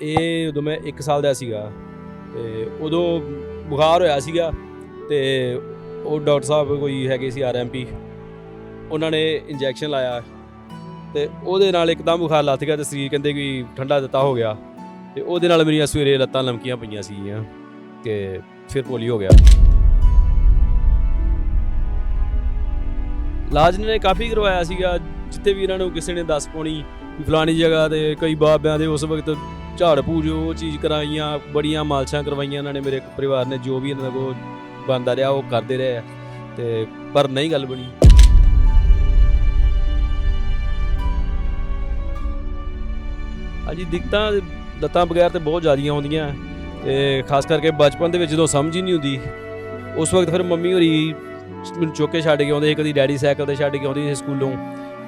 ਇਹ ਉਦੋਂ ਮੈਂ 1 ਸਾਲ ਦਾ ਸੀਗਾ ਤੇ ਉਦੋਂ ਬੁਖਾਰ ਹੋਇਆ ਸੀਗਾ ਤੇ ਉਹ ਡਾਕਟਰ ਸਾਹਿਬ ਕੋਈ ਹੈਗੇ ਸੀ ਆਰਐਮਪੀ ਉਹਨਾਂ ਨੇ ਇੰਜੈਕਸ਼ਨ ਲਾਇਆ ਤੇ ਉਹਦੇ ਨਾਲ ਇੱਕਦਮ ਬੁਖਾਰ ਲੱਥ ਗਿਆ ਤੇ ਸਰੀਰ ਕਹਿੰਦੇ ਕਿ ਠੰਡਾ ਦਿੱਤਾ ਹੋ ਗਿਆ ਤੇ ਉਹਦੇ ਨਾਲ ਮੇਰੀਆਂ ਸਵੇਰੇ ਲੱਤਾਂ ਲਮਕੀਆਂ ਪਈਆਂ ਸੀਗੀਆਂ ਕਿ ਫਿਰ ਪੋਲੀ ਹੋ ਗਿਆ। ਇਲਾਜ ਨੇ ਕਾਫੀ ਕਰਵਾਇਆ ਸੀਗਾ, ਜਿੱਥੇ ਵੀ ਇਹਨਾਂ ਨੂੰ ਕਿਸੇ ਨੇ ਦੱਸ ਪਾਉਣੀ ਫਲਾਣੀ ਜਗ੍ਹਾ ਤੇ ਕਈ ਬਾਬਿਆਂ ਦੇ ਉਸ ਵਕਤ ਝਾੜ ਪੂਜ ਉਹ ਚੀਜ਼ ਕਰਾਈਆਂ, ਬੜੀਆਂ ਮਾਲਸ਼ਾਂ ਕਰਵਾਈਆਂ ਇਹਨਾਂ ਨੇ ਮੇਰੇ ਪਰਿਵਾਰ ਨੇ, ਜੋ ਵੀ ਇਹਨਾਂ ਦਾ ਕੋਲ ਬੰਦਾ ਰਿਹਾ, ਉਹ ਕਰਦੇ ਰਹੇ ਆ। ਤੇ ਪਰ ਨਹੀਂ ਗੱਲ ਬਣੀ। ਹਾਂਜੀ, ਦਿੱਕਤਾਂ, ਲੱਤਾਂ ਬਗੈਰ ਤੇ ਬਹੁਤ ਜ਼ਿਆਦੀਆਂ ਆਉਂਦੀਆਂ। ਤੇ ਖਾਸ ਕਰਕੇ ਬਚਪਨ ਦੇ ਵਿੱਚ ਜਦੋਂ ਸਮਝ ਹੀ ਨਹੀਂ ਹੁੰਦੀ, ਉਸ ਵਕਤ ਫਿਰ ਮੰਮੀ ਹੋਰੀ ਮੈਨੂੰ ਚੁੱਕ ਕੇ ਛੱਡ ਕੇ ਆਉਂਦੇ ਸੀ, ਕਦੀ ਡੈਡੀ ਸਾਈਕਲ ਤੇ ਛੱਡ ਕੇ ਆਉਂਦੀ ਸੀ ਸਕੂਲੋਂ।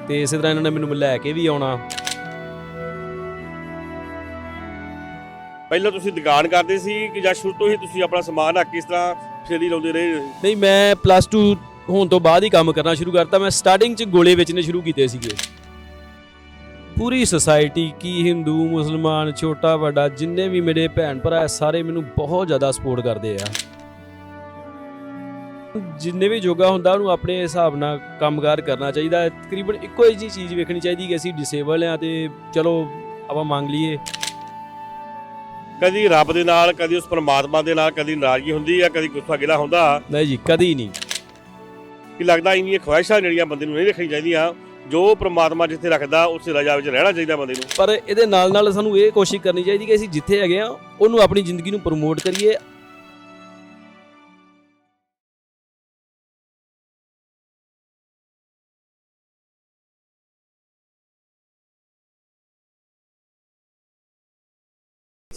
ਤੇ ਇਸੇ ਤਰ੍ਹਾਂ ਇਹਨਾਂ ਨੇ ਮੈਨੂੰ ਲੈ ਕੇ ਵੀ ਆਉਣਾ। ਪਹਿਲਾਂ ਤੁਸੀਂ ਦੁਕਾਨ ਕਰਦੇ ਸੀ ਕਿ ਜਾਂ ਸ਼ੁਰੂ ਤੋਂ ਹੀ ਤੁਸੀਂ ਆਪਣਾ ਸਮਾਨ ਰੱਖ ਕੇ ਤਰ੍ਹਾਂ ਫੇਰੀ ਲਾਉਂਦੇ ਰਹੇ? ਨਹੀਂ, ਮੈਂ ਪਲੱਸ 2 ਹੋਣ ਤੋਂ ਬਾਅਦ ਹੀ ਕੰਮ ਕਰਨਾ ਸ਼ੁਰੂ ਕਰਤਾ। ਮੈਂ ਸਟਾਰਟਿੰਗ 'ਚ ਗੋਲੇ ਵੇਚਣੇ ਸ਼ੁਰੂ ਕੀਤੇ ਸੀਗੇ। ਪੂਰੀ ਸੋਸਾਇਟੀ ਕੀ ਹਿੰਦੂ ਮੁਸਲਮਾਨ, ਛੋਟਾ, ਵੱਡਾ, ਜਿੰਨੇ ਵੀ ਮੇਰੇ ਭੈਣ ਭਰਾ ਸਾਰੇ ਮੈਨੂੰ ਬਹੁਤ ਜ਼ਿਆਦਾ ਸਪੋਰਟ ਕਰਦੇ ਆ। ਜਿੰਨੇ ਵੀ ਜੋਗਾ ਹੁੰਦਾ, ਉਹਨੂੰ ਆਪਣੇ ਹਿਸਾਬ ਨਾਲ ਕੰਮਕਾਰ ਕਰਨਾ ਚਾਹੀਦਾ ਤਕਰੀਬਨ ਇੱਕੋ ਹੀ ਜਿਹੀ ਚੀਜ਼ ਵੇਖਣੀ ਚਾਹੀਦੀ ਕਿ ਅਸੀਂ ਡਿਸੇਬਲ ਆ ਤੇ ਚਲੋ, ਆਪਾਂ ਮੰਗ ਲਈਏ। ਕਦੀ ਰੱਬ ਦੇ ਨਾਲ ਕਦੀ ਉਸ ਪਰਮਾਤਮਾ ਦੇ ਨਾਲ ਕਦੀ ਨਾਰਾਜ਼ਗੀ ਹੁੰਦੀ ਹੈ ਕਦੀ ਗੁੱਸਾ ਗਿਲਾ ਹੁੰਦਾ। ਨਹੀਂ ਜੀ ਕਦੀ ਨਹੀਂ। ਕਿ ਲੱਗਦਾ ਇੰਨੀਆਂ ਖੁਆਇਸ਼ਾਂ ਜਿਹੜੀਆਂ ਬੰਦੇ ਨੂੰ ਨਹੀਂ ਰੱਖਣੀ ਚਾਹੀਦੀਆਂ ਜੋ ਪ੍ਰਮਾਤਮਾ ਜਿੱਥੇ ਰੱਖਦਾ ਉਸੇ ਰਜਾ ਵਿੱਚ ਰਹਿਣਾ ਚਾਹੀਦਾ ਬੰਦੇ ਨੂੰ। ਪਰ ਇਹਦੇ ਨਾਲ ਨਾਲ ਸਾਨੂੰ ਇਹ ਕੋਸ਼ਿਸ਼ ਕਰਨੀ ਚਾਹੀਦੀ ਕਿ ਅਸੀਂ ਜਿੱਥੇ ਹੈਗੇ ਆ ਉਹਨੂੰ ਆਪਣੀ ਜ਼ਿੰਦਗੀ ਨੂੰ ਪ੍ਰਮੋਟ ਕਰੀਏ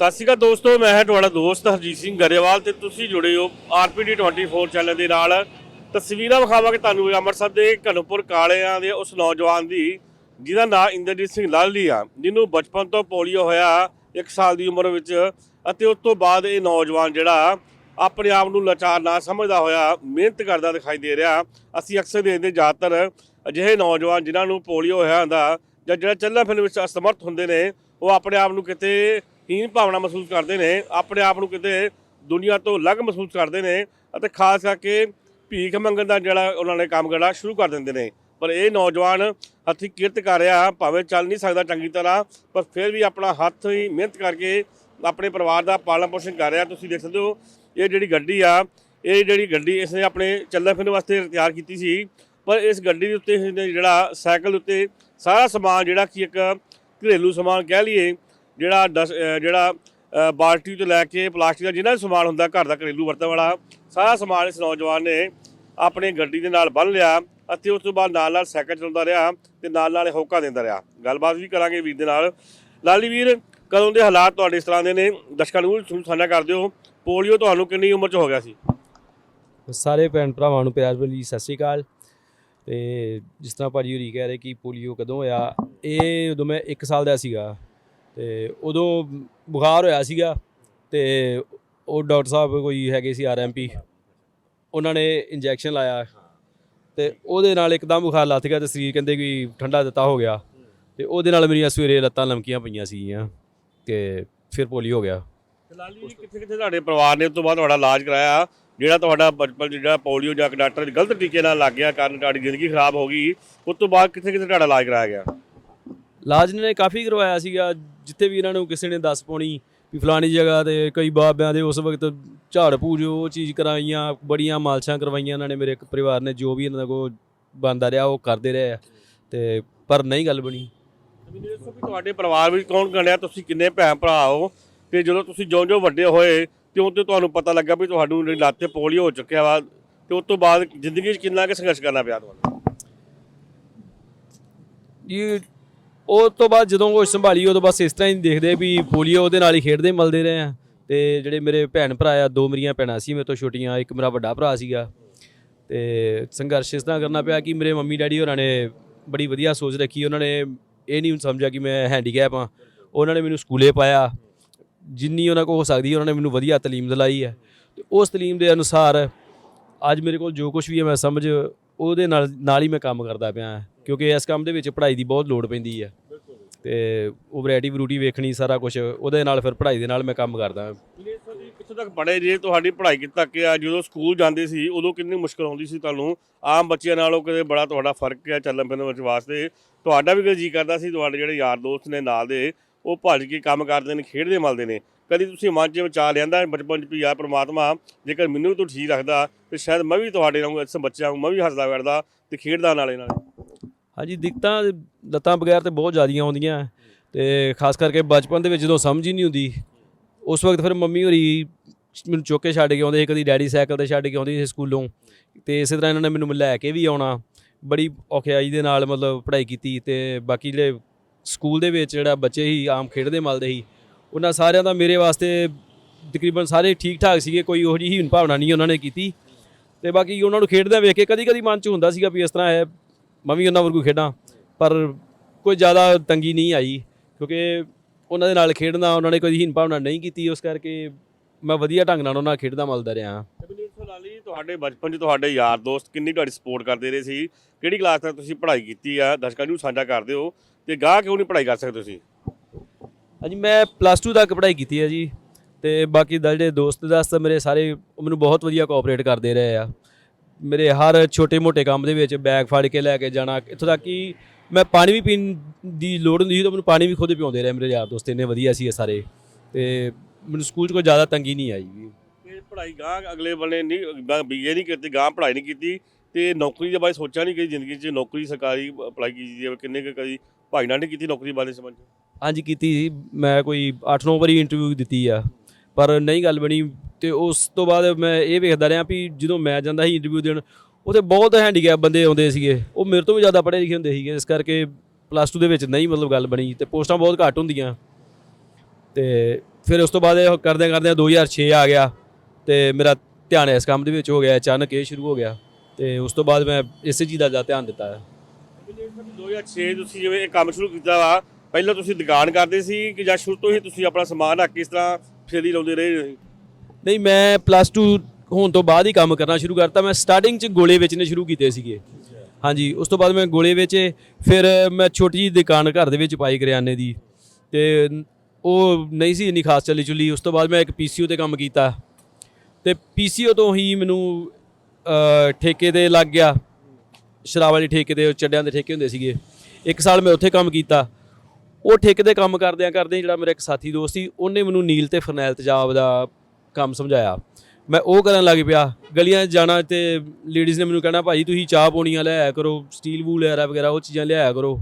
ਸਤਿ ਸ਼੍ਰੀ ਅਕਾਲ ਦੋਸਤੋ, ਮੈਂ ਹਾਂ ਤੁਹਾਡਾ ਦੋਸਤ ਹਰਜੀਤ ਸਿੰਘ ਗਰੇਵਾਲ ਤੇ ਤੁਸੀਂ ਜੁੜੇ ਹੋ ਆਰਪੀਡੀ 24 ਚੈਨਲ ਦੇ ਨਾਲ। ਤਸਵੀਰਾਂ ਵਿਖਾਵਾਂਗੇ ਤੁਹਾਨੂੰ ਅੰਮ੍ਰਿਤਸਰ ਦੇ ਘਨਪੁਰ ਕਾਲਿਆਂ ਦੇ ਉਸ ਨੌਜਵਾਨ ਦੀ, ਜਿਹਦਾ ਨਾਂ ਇੰਦਰਜੀਤ ਸਿੰਘ ਲਾਲੀ ਆ, ਜਿਹਨੂੰ ਬਚਪਨ ਤੋਂ ਪੋਲੀਓ ਹੋਇਆ 1 ਸਾਲ ਦੀ ਉਮਰ ਵਿੱਚ ਅਤੇ ਉਸ ਤੋਂ ਬਾਅਦ ਇਹ ਨੌਜਵਾਨ ਜਿਹੜਾ ਆਪਣੇ ਆਪ ਨੂੰ ਲਾਚਾਰ ਨਾ ਸਮਝਦਾ ਹੋਇਆ, ਮਿਹਨਤ ਕਰਦਾ ਦਿਖਾਈ ਦੇ ਰਿਹਾ। ਅਸੀਂ ਅਕਸਰ ਦੇਖਦੇ ਜ਼ਿਆਦਾਤਰ ਅਜਿਹੇ ਨੌਜਵਾਨ ਜਿਨ੍ਹਾਂ ਨੂੰ ਪੋਲੀਓ ਹੋਇਆ ਹੁੰਦਾ ਜਾਂ ਜਿਹੜਾ ਚੱਲਣ ਫਿਰਨ ਵਿੱਚ ਅਸਮਰਥ ਹੁੰਦੇ ਨੇ, ਉਹ ਆਪਣੇ ਆਪ ਨੂੰ ਕਿਤੇ ਹੀਨ ਭਾਵਨਾ ਮਹਿਸੂਸ ਕਰਦੇ ਨੇ, ਆਪਣੇ ਆਪ ਨੂੰ ਕਿਤੇ ਦੁਨੀਆ ਤੋਂ ਅਲੱਗ ਮਹਿਸੂਸ ਕਰਦੇ ਨੇ ਅਤੇ ਖਾਸ ਕਰਕੇ ਭੀਖ ਮੰਗਣ ਦਾ ਜਿਹੜਾ ਉਹਨਾਂ ਨੇ ਕੰਮ ਕਰਨਾ ਸ਼ੁਰੂ ਕਰ ਦਿੰਦੇ ਨੇ। ਪਰ ਇਹ ਨੌਜਵਾਨ ਹੱਥੀਂ ਕਿਰਤ ਕਰ ਰਿਹਾ, ਭਾਵੇਂ ਚੱਲ ਨਹੀਂ ਸਕਦਾ ਚੰਗੀ ਤਰ੍ਹਾਂ, ਪਰ ਫਿਰ ਵੀ ਆਪਣਾ ਹੱਥ ਹੀ ਮਿਹਨਤ ਕਰਕੇ ਆਪਣੇ ਪਰਿਵਾਰ ਦਾ ਪਾਲਣ ਪੋਸ਼ਣ ਕਰ ਰਿਹਾ। ਤੁਸੀਂ ਦੇਖ ਸਕਦੇ ਹੋ, ਇਹ ਜਿਹੜੀ ਗੱਡੀ ਆ, ਇਹ ਜਿਹੜੀ ਗੱਡੀ ਇਸਨੇ ਆਪਣੇ ਚੱਲਣ ਫਿਰਨ ਵਾਸਤੇ ਤਿਆਰ ਕੀਤੀ ਸੀ, ਪਰ ਇਸ ਗੱਡੀ ਦੇ ਉੱਤੇ ਇਸਨੇ ਜਿਹੜਾ ਸਾਈਕਲ ਉੱਤੇ ਸਾਰਾ ਸਮਾਨ ਜਿਹੜਾ ਕਿ ਇੱਕ ਘਰੇਲੂ ਸਮਾਨ ਕਹਿ ਲਈਏ ਜਿਹੜਾ ਡਸ- ਜਿਹੜਾ ਬਾਲਟੀ ਤੋਂ ਲੈ ਕੇ ਪਲਾਸਟਿਕ ਦਾ ਜਿੰਨਾ ਵੀ ਸਮਾਨ ਹੁੰਦਾ ਘਰ ਦਾ ਘਰੇਲੂ ਵਰਤਣ ਵਾਲਾ, ਸਾਰਾ ਸਮਾਨ ਇਸ ਨੌਜਵਾਨ ਨੇ ਆਪਣੇ ਗੱਡੀ ਦੇ ਨਾਲ ਬੰਨ ਲਿਆ ਅਤੇ ਉਸ ਤੋਂ ਬਾਅਦ ਨਾਲ ਨਾਲ ਸਾਈਕਲ ਚਲਾਉਂਦਾ ਰਿਹਾ ਤੇ ਨਾਲ ਨਾਲ ਹੋਕਾ ਦਿੰਦਾ ਰਿਹਾ। ਗੱਲਬਾਤ ਵੀ ਕਰਾਂਗੇ ਵੀਰ ਦੇ ਨਾਲ। ਲਾਲੀ ਵੀਰ, ਕਦੋਂ ਦੇ ਹਾਲਾਤ ਤੁਹਾਡੇ ਇਸ ਤਰ੍ਹਾਂ ਦੇ ਨੇ? ਦਰਸ਼ਕਾਂ ਨੂੰ ਤੁਹਾਨੂੰ ਸਾਂਝਾ ਕਰ ਦਿਓ। ਪੋਲੀਓ ਤੁਹਾਨੂੰ ਕਿੰਨੀ ਉਮਰ 'ਚ ਹੋ ਗਿਆ ਸੀ? ਸਾਰੇ ਭੈਣ ਭਰਾਵਾਂ ਨੂੰ ਪਿਆਰ ਭਰੀ ਸਤਿ ਸ਼੍ਰੀ ਅਕਾਲ। ਤੇ ਜਿਸ ਤਰ੍ਹਾਂ ਭਾਜੀ ਹੋਰੀ ਕਹਿ ਰਹੇ ਕਿ ਪੋਲੀਓ ਕਦੋਂ ਹੋਇਆ, ਇਹ ਉਦੋਂ ਮੈਂ 1 ਸਾਲ ਦਾ ਸੀਗਾ। ਤੇ ਉਦੋਂ ਬੁਖਾਰ ਹੋਇਆ ਸੀਗਾ ਤੇ ਉਹ ਡਾਕਟਰ ਸਾਹਿਬ ਕੋਈ ਹੈਗੇ ਸੀ ਆਰਐਮਪੀ ਉਹਨਾਂ ਨੇ ਇੰਜੈਕਸ਼ਨ ਲਾਇਆ ਤੇ ਉਹਦੇ ਨਾਲ ਇੱਕਦਮ ਬੁਖਾਰ ਲੱਥ ਗਿਆ ਤੇ ਸਰੀਰ ਕਹਿੰਦੇ ਕਿ ਠੰਡਾ ਦਿੱਤਾ ਹੋ ਗਿਆ ਤੇ ਉਹਦੇ ਨਾਲ ਮੇਰੀਆਂ ਸਵੇਰੇ ਲੱਤਾਂ ਲਮਕੀਆਂ ਪਈਆਂ ਸੀਗੀਆਂ ਕਿ ਫਿਰ ਪੋਲੀਓ ਹੋ ਗਿਆ। ਲਾਲੀ ਜੀ ਕਿੱਥੇ ਕਿੱਥੇ ਤੁਹਾਡੇ ਪਰਿਵਾਰ ਨੇ ਉਸ ਤੋਂ ਬਾਅਦ ਤੁਹਾਡਾ ਇਲਾਜ ਕਰਾਇਆ? ਜਿਹੜਾ ਤੁਹਾਡਾ ਬਚਪਨ ਜਿਹੜਾ ਪੋਲੀਓ ਜਾਂ ਡਾਕਟਰ ਗਲਤ ਟੀਕੇ ਨਾਲ ਲੱਗ ਗਿਆ ਕਾਰਨ ਤੁਹਾਡੀ ਜ਼ਿੰਦਗੀ ਖਰਾਬ ਹੋ ਗਈ ਉਸ ਤੋਂ ਬਾਅਦ ਕਿੱਥੇ ਕਿੱਥੇ ਤੁਹਾਡਾ ਇਲਾਜ ਕਰਾਇਆ ਗਿਆ? ਇਲਾਜ ਨੇ ਕਾਫੀ ਕਰਵਾਇਆ ਸੀਗਾ ਜਿੱਥੇ ਵੀ ਇਹਨਾਂ ਨੂੰ ਕਿਸੇ ਨੇ ਦੱਸ ਪਾਉਣੀ ਵੀ ਫਲਾਣੀ ਜਗ੍ਹਾ ਤੇ ਕਈ ਬਾਬਿਆਂ ਦੇ ਉਸ ਵਕਤ ਝਾੜ ਪੂਜ ਉਹ ਚੀਜ਼ ਕਰਾਈਆਂ ਬੜੀਆਂ ਮਾਲਸ਼ਾਂ ਕਰਵਾਈਆਂ ਇਹਨਾਂ ਨੇ ਮੇਰੇ ਪਰਿਵਾਰ ਨੇ ਜੋ ਵੀ ਇਹਨਾਂ ਕੋਲ ਬੰਦਾ ਰਿਹਾ ਉਹ ਕਰਦੇ ਰਹੇ ਆ। ਤੇ ਪਰ ਨਹੀਂ ਗੱਲ ਬਣੀ। ਮੈਨੂੰ ਦੱਸੋ ਕਿ ਤੁਹਾਡੇ ਪਰਿਵਾਰ ਵਿੱਚ ਕੌਣ ਗਣਿਆ ਤੁਸੀਂ ਕਿੰਨੇ ਭੈਣ ਭਰਾ ਹੋ? ਤੇ ਜਦੋਂ ਤੁਸੀਂ ਜਿਉਂ-ਜਿਉਂ ਵੱਡੇ ਹੋਏ ਤੇ ਉਹ ਤੇ ਤੁਹਾਨੂੰ ਪਤਾ ਲੱਗਾ ਵੀ ਤੁਹਾਨੂੰ ਜਿਹੜੀ ਲੱਤ ਪੋਲੀਓ ਹੋ ਚੁੱਕਿਆ ਵਾ। ਤੇ ਉਸ ਤੋਂ ਬਾਅਦ ਜ਼ਿੰਦਗੀ 'ਚ ਕਿੰਨਾ ਕੁ ਸੰਘਰਸ਼ ਕਰਨਾ ਪਿਆ ਤੁਹਾਨੂੰ ਇਹ ਉਹ ਤੋਂ ਬਾਅਦ ਜਦੋਂ ਉਹ ਸੰਭਾਲੀ ਉਦੋਂ ਬਸ ਇਸ ਤਰ੍ਹਾਂ ਹੀ ਦੇਖਦੇ ਵੀ ਪੋਲੀਓ ਉਹਦੇ ਨਾਲ ਹੀ ਖੇਡਦੇ ਮਲਦੇ ਰਹੇ ਆ। ਤੇ ਜਿਹੜੇ ਮੇਰੇ ਭੈਣ ਭਰਾ ਆ, ਦੋ ਮੇਰੀਆਂ ਭੈਣਾਂ ਸੀ ਮੇਰੇ ਤੋਂ ਛੋਟੀਆਂ, ਇੱਕ ਮੇਰਾ ਵੱਡਾ ਭਰਾ ਸੀਗਾ। ਤੇ ਸੰਘਰਸ਼ ਇਸ ਤਰ੍ਹਾਂ ਕਰਨਾ ਪਿਆ ਕਿ ਮੇਰੇ ਮੰਮੀ ਡੈਡੀ ਹੋਰਾਂ ਨੇ ਬੜੀ ਵਧੀਆ ਸੋਚ ਰੱਖੀ, ਉਹਨਾਂ ਨੇ ਇਹ ਨਹੀਂ ਸਮਝਿਆ ਕਿ ਮੈਂ ਹੈਂਡੀਕੈਪ ਆ ਉਹਨਾਂ ਨੇ ਮੈਨੂੰ ਸਕੂਲੇ ਪਾਇਆ। ਜਿੰਨੀ ਉਹਨਾਂ ਕੋਲ ਹੋ ਸਕਦੀ ਉਹਨਾਂ ਨੇ ਮੈਨੂੰ ਵਧੀਆ ਤਾਲੀਮ ਦਿਲਾਈ ਹੈ ਤੇ ਉਸ ਤਾਲੀਮ ਦੇ ਅਨੁਸਾਰ ਅੱਜ ਮੇਰੇ ਕੋਲ ਜੋ ਕੁਝ ਵੀ ਹੈ ਮੈਂ ਸਮਝ ਉਹਦੇ ਨਾਲ ਨਾਲ ਹੀ ਮੈਂ ਕੰਮ ਕਰਦਾ ਪਿਆ ਕਿਉਂਕਿ ਇਸ ਕੰਮ ਦੇ ਵਿੱਚ ਪੜ੍ਹਾਈ ਦੀ ਬਹੁਤ ਲੋੜ ਪੈਂਦੀ ਹੈ ਤੇ ਉਹ ਵੈਰਾਈਟੀ ਵਰੂਟੀ ਵੇਖਣੀ, ਸਾਰਾ ਕੁਝ ਉਹਦੇ ਨਾਲ ਫਿਰ ਪੜ੍ਹਾਈ ਦੇ ਨਾਲ ਮੈਂ ਕੰਮ ਕਰਦਾ ਕਿੱਥੋਂ ਤੱਕ ਪੜ੍ਹੇ ਜੇ ਤੁਹਾਡੀ ਪੜ੍ਹਾਈ ਕਿੱਥੇ ਤੱਕ ਆ ਜਦੋਂ ਸਕੂਲ ਜਾਂਦੇ ਸੀ, ਉਦੋਂ ਕਿੰਨੀ ਮੁਸ਼ਕਲ ਆਉਂਦੀ ਸੀ ਤੁਹਾਨੂੰ? ਆਮ ਬੱਚਿਆਂ ਨਾਲੋਂ ਕਿਤੇ ਬੜਾ ਤੁਹਾਡਾ ਫ਼ਰਕ ਆ, ਚੱਲਣ ਫਿਰਨ ਵਿੱਚ ਵਾਸਤੇ। ਤੁਹਾਡਾ ਵੀ ਕੋਈ ਜੀ ਕਰਦਾ ਸੀ, ਤੁਹਾਡੇ ਜਿਹੜੇ ਯਾਰ ਦੋਸਤ ਨੇ ਨਾਲ ਦੇ ਉਹ ਭੱਜ ਕੇ ਕੰਮ ਕਰਦੇ ਨੇ, ਖੇਡਦੇ ਮਲਦੇ ਨੇ। ਕਦੀ ਤੁਸੀਂ ਮਨ 'ਚ ਵਿਚਾਰ ਲਿਆਂਦਾ ਬਚਪਨ 'ਚ ਵੀ ਯਾਰ ਪ੍ਰਮਾਤਮਾ, ਜੇਕਰ ਮੈਨੂੰ ਵੀ ਤੂੰ ਠੀਕ ਰੱਖਦਾ, ਤੇ ਸ਼ਾਇਦ ਮੈਂ ਵੀ ਤੁਹਾਡੇ ਵਾਂਗੂ ਇਸ ਬੱਚਿਆਂ ਵਾਂਗੂ, ਮੈਂ ਵੀ ਹੱਸਦਾ ਵੜਦਾ ਤੇ ਖੇਡਦਾ ਨਾਲੇ ਨਾਲ। ਹਾਂਜੀ, ਦਿੱਕਤਾਂ ਲੱਤਾਂ ਬਗੈਰ ਤੇ ਬਹੁਤ ਜ਼ਿਆਦੀਆਂ ਆਉਂਦੀਆਂ ਤੇ ਖਾਸ ਕਰਕੇ ਬਚਪਨ ਦੇ ਵਿੱਚ ਜਦੋਂ ਸਮਝ ਹੀ ਨਹੀਂ ਹੁੰਦੀ, ਉਸ ਵਕਤ ਫਿਰ ਮੰਮੀ ਹੋਰੀ ਮੈਨੂੰ ਚੁੱਕ ਕੇ ਛੱਡ ਕੇ ਆਉਂਦੇ ਸੀ, ਕਦੀ ਡੈਡੀ ਸਾਈਕਲ ਤੇ ਛੱਡ ਕੇ ਆਉਂਦੀ ਸੀ ਸਕੂਲੋਂ। ਤੇ ਇਸੇ ਤਰ੍ਹਾਂ ਇਹਨਾਂ ਨੇ ਮੈਨੂੰ ਲੈ ਕੇ ਵੀ ਆਉਣਾ। ਬੜੀ ਔਖਿਆਈ ਦੇ ਨਾਲ ਮਤਲਬ ਪੜ੍ਹਾਈ ਕੀਤੀ ਤੇ ਬਾਕੀ ਜਿਹੜੇ ਸਕੂਲ ਦੇ ਵਿੱਚ ਜਿਹੜਾ ਬੱਚੇ ਹੀ ਆਮ ਖੇਡਦੇ ਮਲਦੇ ਸੀ, ਉਹਨਾਂ ਸਾਰਿਆਂ ਦਾ ਮੇਰੇ ਵਾਸਤੇ ਤਕਰੀਬਨ ਸਾਰੇ ਠੀਕ ਠਾਕ ਸੀਗੇ, ਕੋਈ ਉਹੋ ਜਿਹੀ ਹੀਨ ਭਾਵਨਾ ਨਹੀਂ ਉਹਨਾਂ ਨੇ ਕੀਤੀ। ਤੇ ਬਾਕੀ ਉਹਨਾਂ ਨੂੰ ਖੇਡਦਿਆਂ ਵੇਖ ਕੇ ਕਦੀ ਕਦੀ ਮਨ 'ਚ ਹੁੰਦਾ ਸੀਗਾ ਵੀ ਇਸ ਤਰ੍ਹਾਂ ਹੈ, ਮੈਂ ਵੀ ਉਹਨਾਂ ਵਰਗੂ ਖੇਡਾਂ, ਪਰ ਕੋਈ ਜ਼ਿਆਦਾ ਤੰਗੀ ਨਹੀਂ ਆਈ, ਕਿਉਂਕਿ ਉਹਨਾਂ ਦੇ ਨਾਲ ਖੇਡਣਾ, ਉਹਨਾਂ ਨੇ ਕੋਈ ਹੀਣ ਭਾਵਨਾ ਨਹੀਂ ਕੀਤੀ, ਉਸ ਕਰਕੇ ਮੈਂ ਵਧੀਆ ਢੰਗ ਨਾਲ ਉਹਨਾਂ ਨਾਲ ਖੇਡਦਾ ਮਲਦਾ ਰਿਹਾ। ਅਭਿਨੀਤ ਤੁਹਾਡੇ ਬਚਪਨ 'ਚ ਤੁਹਾਡੇ ਯਾਰ ਦੋਸਤ ਕਿੰਨੀ ਤੁਹਾਡੀ ਸਪੋਰਟ ਕਰਦੇ ਰਹੇ ਸੀ? ਕਿਹੜੀ ਕਲਾਸ ਤੱਕ ਤੁਸੀਂ ਪੜ੍ਹਾਈ ਕੀਤੀ ਆ? ਦਰਸ਼ਕਾਂ ਨੂੰ ਸਾਂਝਾ ਕਰਦੇ ਹੋ ਤੇ ਗਾਹ ਕਿਉਂ ਨਹੀਂ ਪੜ੍ਹਾਈ ਕਰ ਸਕਦੇ ਤੁਸੀਂ? ਹਾਂਜੀ, ਮੈਂ ਪਲੱਸ 2 ਤੱਕ ਪੜ੍ਹਾਈ ਕੀਤੀ ਹੈ ਜੀ। ਤੇ ਬਾਕੀ ਦਾ ਜਿਹੜੇ ਦੋਸਤ ਦਸਤ ਮੇਰੇ ਸਾਰੇ ਉਹ ਮੈਨੂੰ ਬਹੁਤ ਵਧੀਆ ਕੋਆਪਰੇਟ ਕਰਦੇ ਰਹੇ ਆ। ਮੇਰੇ ਹਰ ਛੋਟੇ-ਮੋਟੇ ਕੰਮ ਦੇ ਵਿੱਚ ਬੈਗ ਫੜ ਕੇ ਲੈ ਕੇ ਜਾਣਾ, ਇੱਥੋਂ ਤੱਕ ਕਿ ਮੈਂ ਪਾਣੀ ਵੀ ਪੀਣ ਦੀ ਲੋੜ ਹੁੰਦੀ ਸੀ ਤਾਂ ਮੈਨੂੰ ਪਾਣੀ ਵੀ ਖੁਦ ਪਿਆਉਂਦੇ ਰਹੇ ਮੇਰੇ ਯਾਰ ਦੋਸਤ, ਇੰਨੇ ਵਧੀਆ ਸੀ ਇਹ ਸਾਰੇ। ਤੇ ਮੈਨੂੰ ਸਕੂਲ 'ਚ ਕੋਈ ਜ਼ਿਆਦਾ ਤੰਗੀ ਨਹੀਂ ਆਈ। ਵੀ ਤੇ ਪੜ੍ਹਾਈ ਗਾਹ ਅਗਲੇ ਬੰਨੇ ਨਹੀਂ ਬੀਏ ਨਹੀਂ ਕੀਤੀ, ਗਾਹ ਪੜ੍ਹਾਈ ਨਹੀਂ ਕੀਤੀ ਤੇ ਨੌਕਰੀ ਦੇ ਬਾਰੇ ਸੋਚਿਆ ਨਹੀਂ ਕਿ ਜ਼ਿੰਦਗੀ 'ਚ ਨੌਕਰੀ ਸਰਕਾਰੀ ਅਪਲਾਈ ਕੀਤੀ ਜਾਵੇ, ਕਿੰਨੇ ਕੁ ਕਦੀ ਭਾਈ ਨਾਲ ਨਹੀਂ ਕੀਤੀ ਨੌਕਰੀ ਬਾਰੇ ਸਮਝ ਹਾਂਜੀ, ਕੀਤੀ ਸੀ ਮੈਂ ਕੋਈ 8-9 ਵਾਰੀ ਇੰਟਰਵਿਊ ਦਿੱਤੀ ਆ, ਪਰ ਨਹੀਂ ਗੱਲ ਬਣੀ ਤੇ ਉਸ ਤੋਂ ਬਾਅਦ ਮੈਂ ਇਹ ਵੇਖਦਾ ਰਿਹਾ ਵੀ ਜਦੋਂ ਮੈਂ ਜਾਂਦਾ ਸੀ ਇੰਟਰਵਿਊ ਦੇਣ, ਉੱਥੇ ਬਹੁਤ ਹੈਂਡੀਕੈਪ ਬੰਦੇ ਆਉਂਦੇ ਸੀਗੇ, ਉਹ ਮੇਰੇ ਤੋਂ ਵੀ ਜ਼ਿਆਦਾ ਪੜ੍ਹੇ ਲਿਖੇ ਹੁੰਦੇ ਸੀਗੇ, ਇਸ ਕਰਕੇ ਪਲੱਸ 2 ਦੇ ਵਿੱਚ ਨਹੀਂ ਮਤਲਬ ਗੱਲ ਬਣੀ ਤੇ ਪੋਸਟਾਂ ਬਹੁਤ ਘੱਟ ਹੁੰਦੀਆਂ ਤੇ ਫਿਰ ਉਸ ਤੋਂ ਬਾਅਦ ਇਹ ਕਰਦਿਆਂ ਕਰਦਿਆਂ 2006 ਆ ਗਿਆ। ਤੇ ਮੇਰਾ ਧਿਆਨ ਇਸ ਕੰਮ ਦੇ ਵਿੱਚ ਹੋ ਗਿਆ ਅਚਾਨਕ ਇਹ ਸ਼ੁਰੂ ਹੋ ਗਿਆ ਤੇ ਉਸ ਤੋਂ ਬਾਅਦ ਮੈਂ ਇਸੇ ਚੀਜ਼ ਦਾ ਜ਼ਿਆਦਾ ਧਿਆਨ ਦਿੱਤਾ ਹੈ। 2006 ਤੁਸੀਂ ਜਿਵੇਂ ਇਹ ਕੰਮ ਸ਼ੁਰੂ ਕੀਤਾ ਵਾ ਪਹਿਲਾਂ ਤੁਸੀਂ ਦੁਕਾਨ ਕਰਦੇ ਸੀ ਕਿ ਜਾਂ ਸ਼ੁਰੂ ਤੋਂ ਹੀ ਤੁਸੀਂ ਆਪਣਾ ਸਮਾਨ ਰੱਖ ਕੇ ਇਸ ਤਰ੍ਹਾਂ ਫੇਰੀ ਲਾਉਂਦੇ ਰਹੇ? ਨਹੀਂ ਮੈਂ ਪਲੱਸ 2 ਹੋਣ ਤੋਂ ਬਾਅਦ ਹੀ ਕੰਮ ਕਰਨਾ ਸ਼ੁਰੂ ਕਰਤਾ। ਮੈਂ ਸਟਾਰਟਿੰਗ 'ਚ ਗੋਲੇ ਵੇਚਣੇ ਸ਼ੁਰੂ ਕੀਤੇ ਸੀਗੇ। ਹਾਂਜੀ ਉਸ ਤੋਂ ਬਾਅਦ ਮੈਂ ਗੋਲੇ ਵੇਚੇ ਫਿਰ ਮੈਂ ਛੋਟੀ ਜਿਹੀ ਦੁਕਾਨ ਘਰ ਦੇ ਵਿੱਚ ਪਾਈ ਕਰਿਆਨੇ ਦੀ ਤੇ ਉਹ ਨਹੀਂ ਸੀ ਇੰਨੀ ਖਾਸ ਚੱਲੀ ਚੁੱਲੀ ਉਸ ਤੋਂ ਬਾਅਦ ਮੈਂ ਇੱਕ ਪੀਸੀਓ ਤੇ ਕੰਮ ਕੀਤਾ। ਤੇ ਪੀਸੀਓ ਤੋਂ ਹੀ ਮੈਨੂੰ ਅ, ਠੇਕੇ ਤੇ ਲੱਗ ਗਿਆ। ਸ਼ਰਾਬ ਵਾਲੇ ਠੇਕੇ ਦੇ ਚੱਡਿਆਂ ਦੇ ਠੇਕੇ ਹੁੰਦੇ ਸੀਗੇ। ਇੱਕ ਸਾਲ ਮੈਂ ਉੱਥੇ ਕੰਮ ਕੀਤਾ। ਉਹ ਠੇਕੇ ਦੇ ਕੰਮ ਕਰਦਿਆਂ ਕਰਦਿਆਂ ਜਿਹੜਾ ਮੇਰਾ ਇੱਕ ਸਾਥੀ ਦੋਸਤ ਸੀ ਉਹਨੇ ਮੈਨੂੰ ਨੀਲ ਤੇ ਫਰਨੈਲ ਤੇਜ਼ਾਬ ਦਾ ਕੰਮ ਸਮਝਾਇਆ। ਮੈਂ ਉਹ ਕਰਨ ਲੱਗ ਪਿਆ। ਗਲੀਆਂ 'ਚ ਜਾਣਾ ਤੇ ਲੇਡੀਜ਼ ਨੇ ਮੈਨੂੰ ਕਹਿਣਾ ਭਾਜੀ ਤੁਸੀਂ ਚਾਹ ਪੋਣੀਆਂ ਲੈ ਕਰੋ ਸਟੀਲ ਵੂਲ ਵਗੈਰਾ ਵਗੈਰਾ ਉਹ ਚੀਜ਼ਾਂ ਲਿਆਇਆ ਕਰੋ।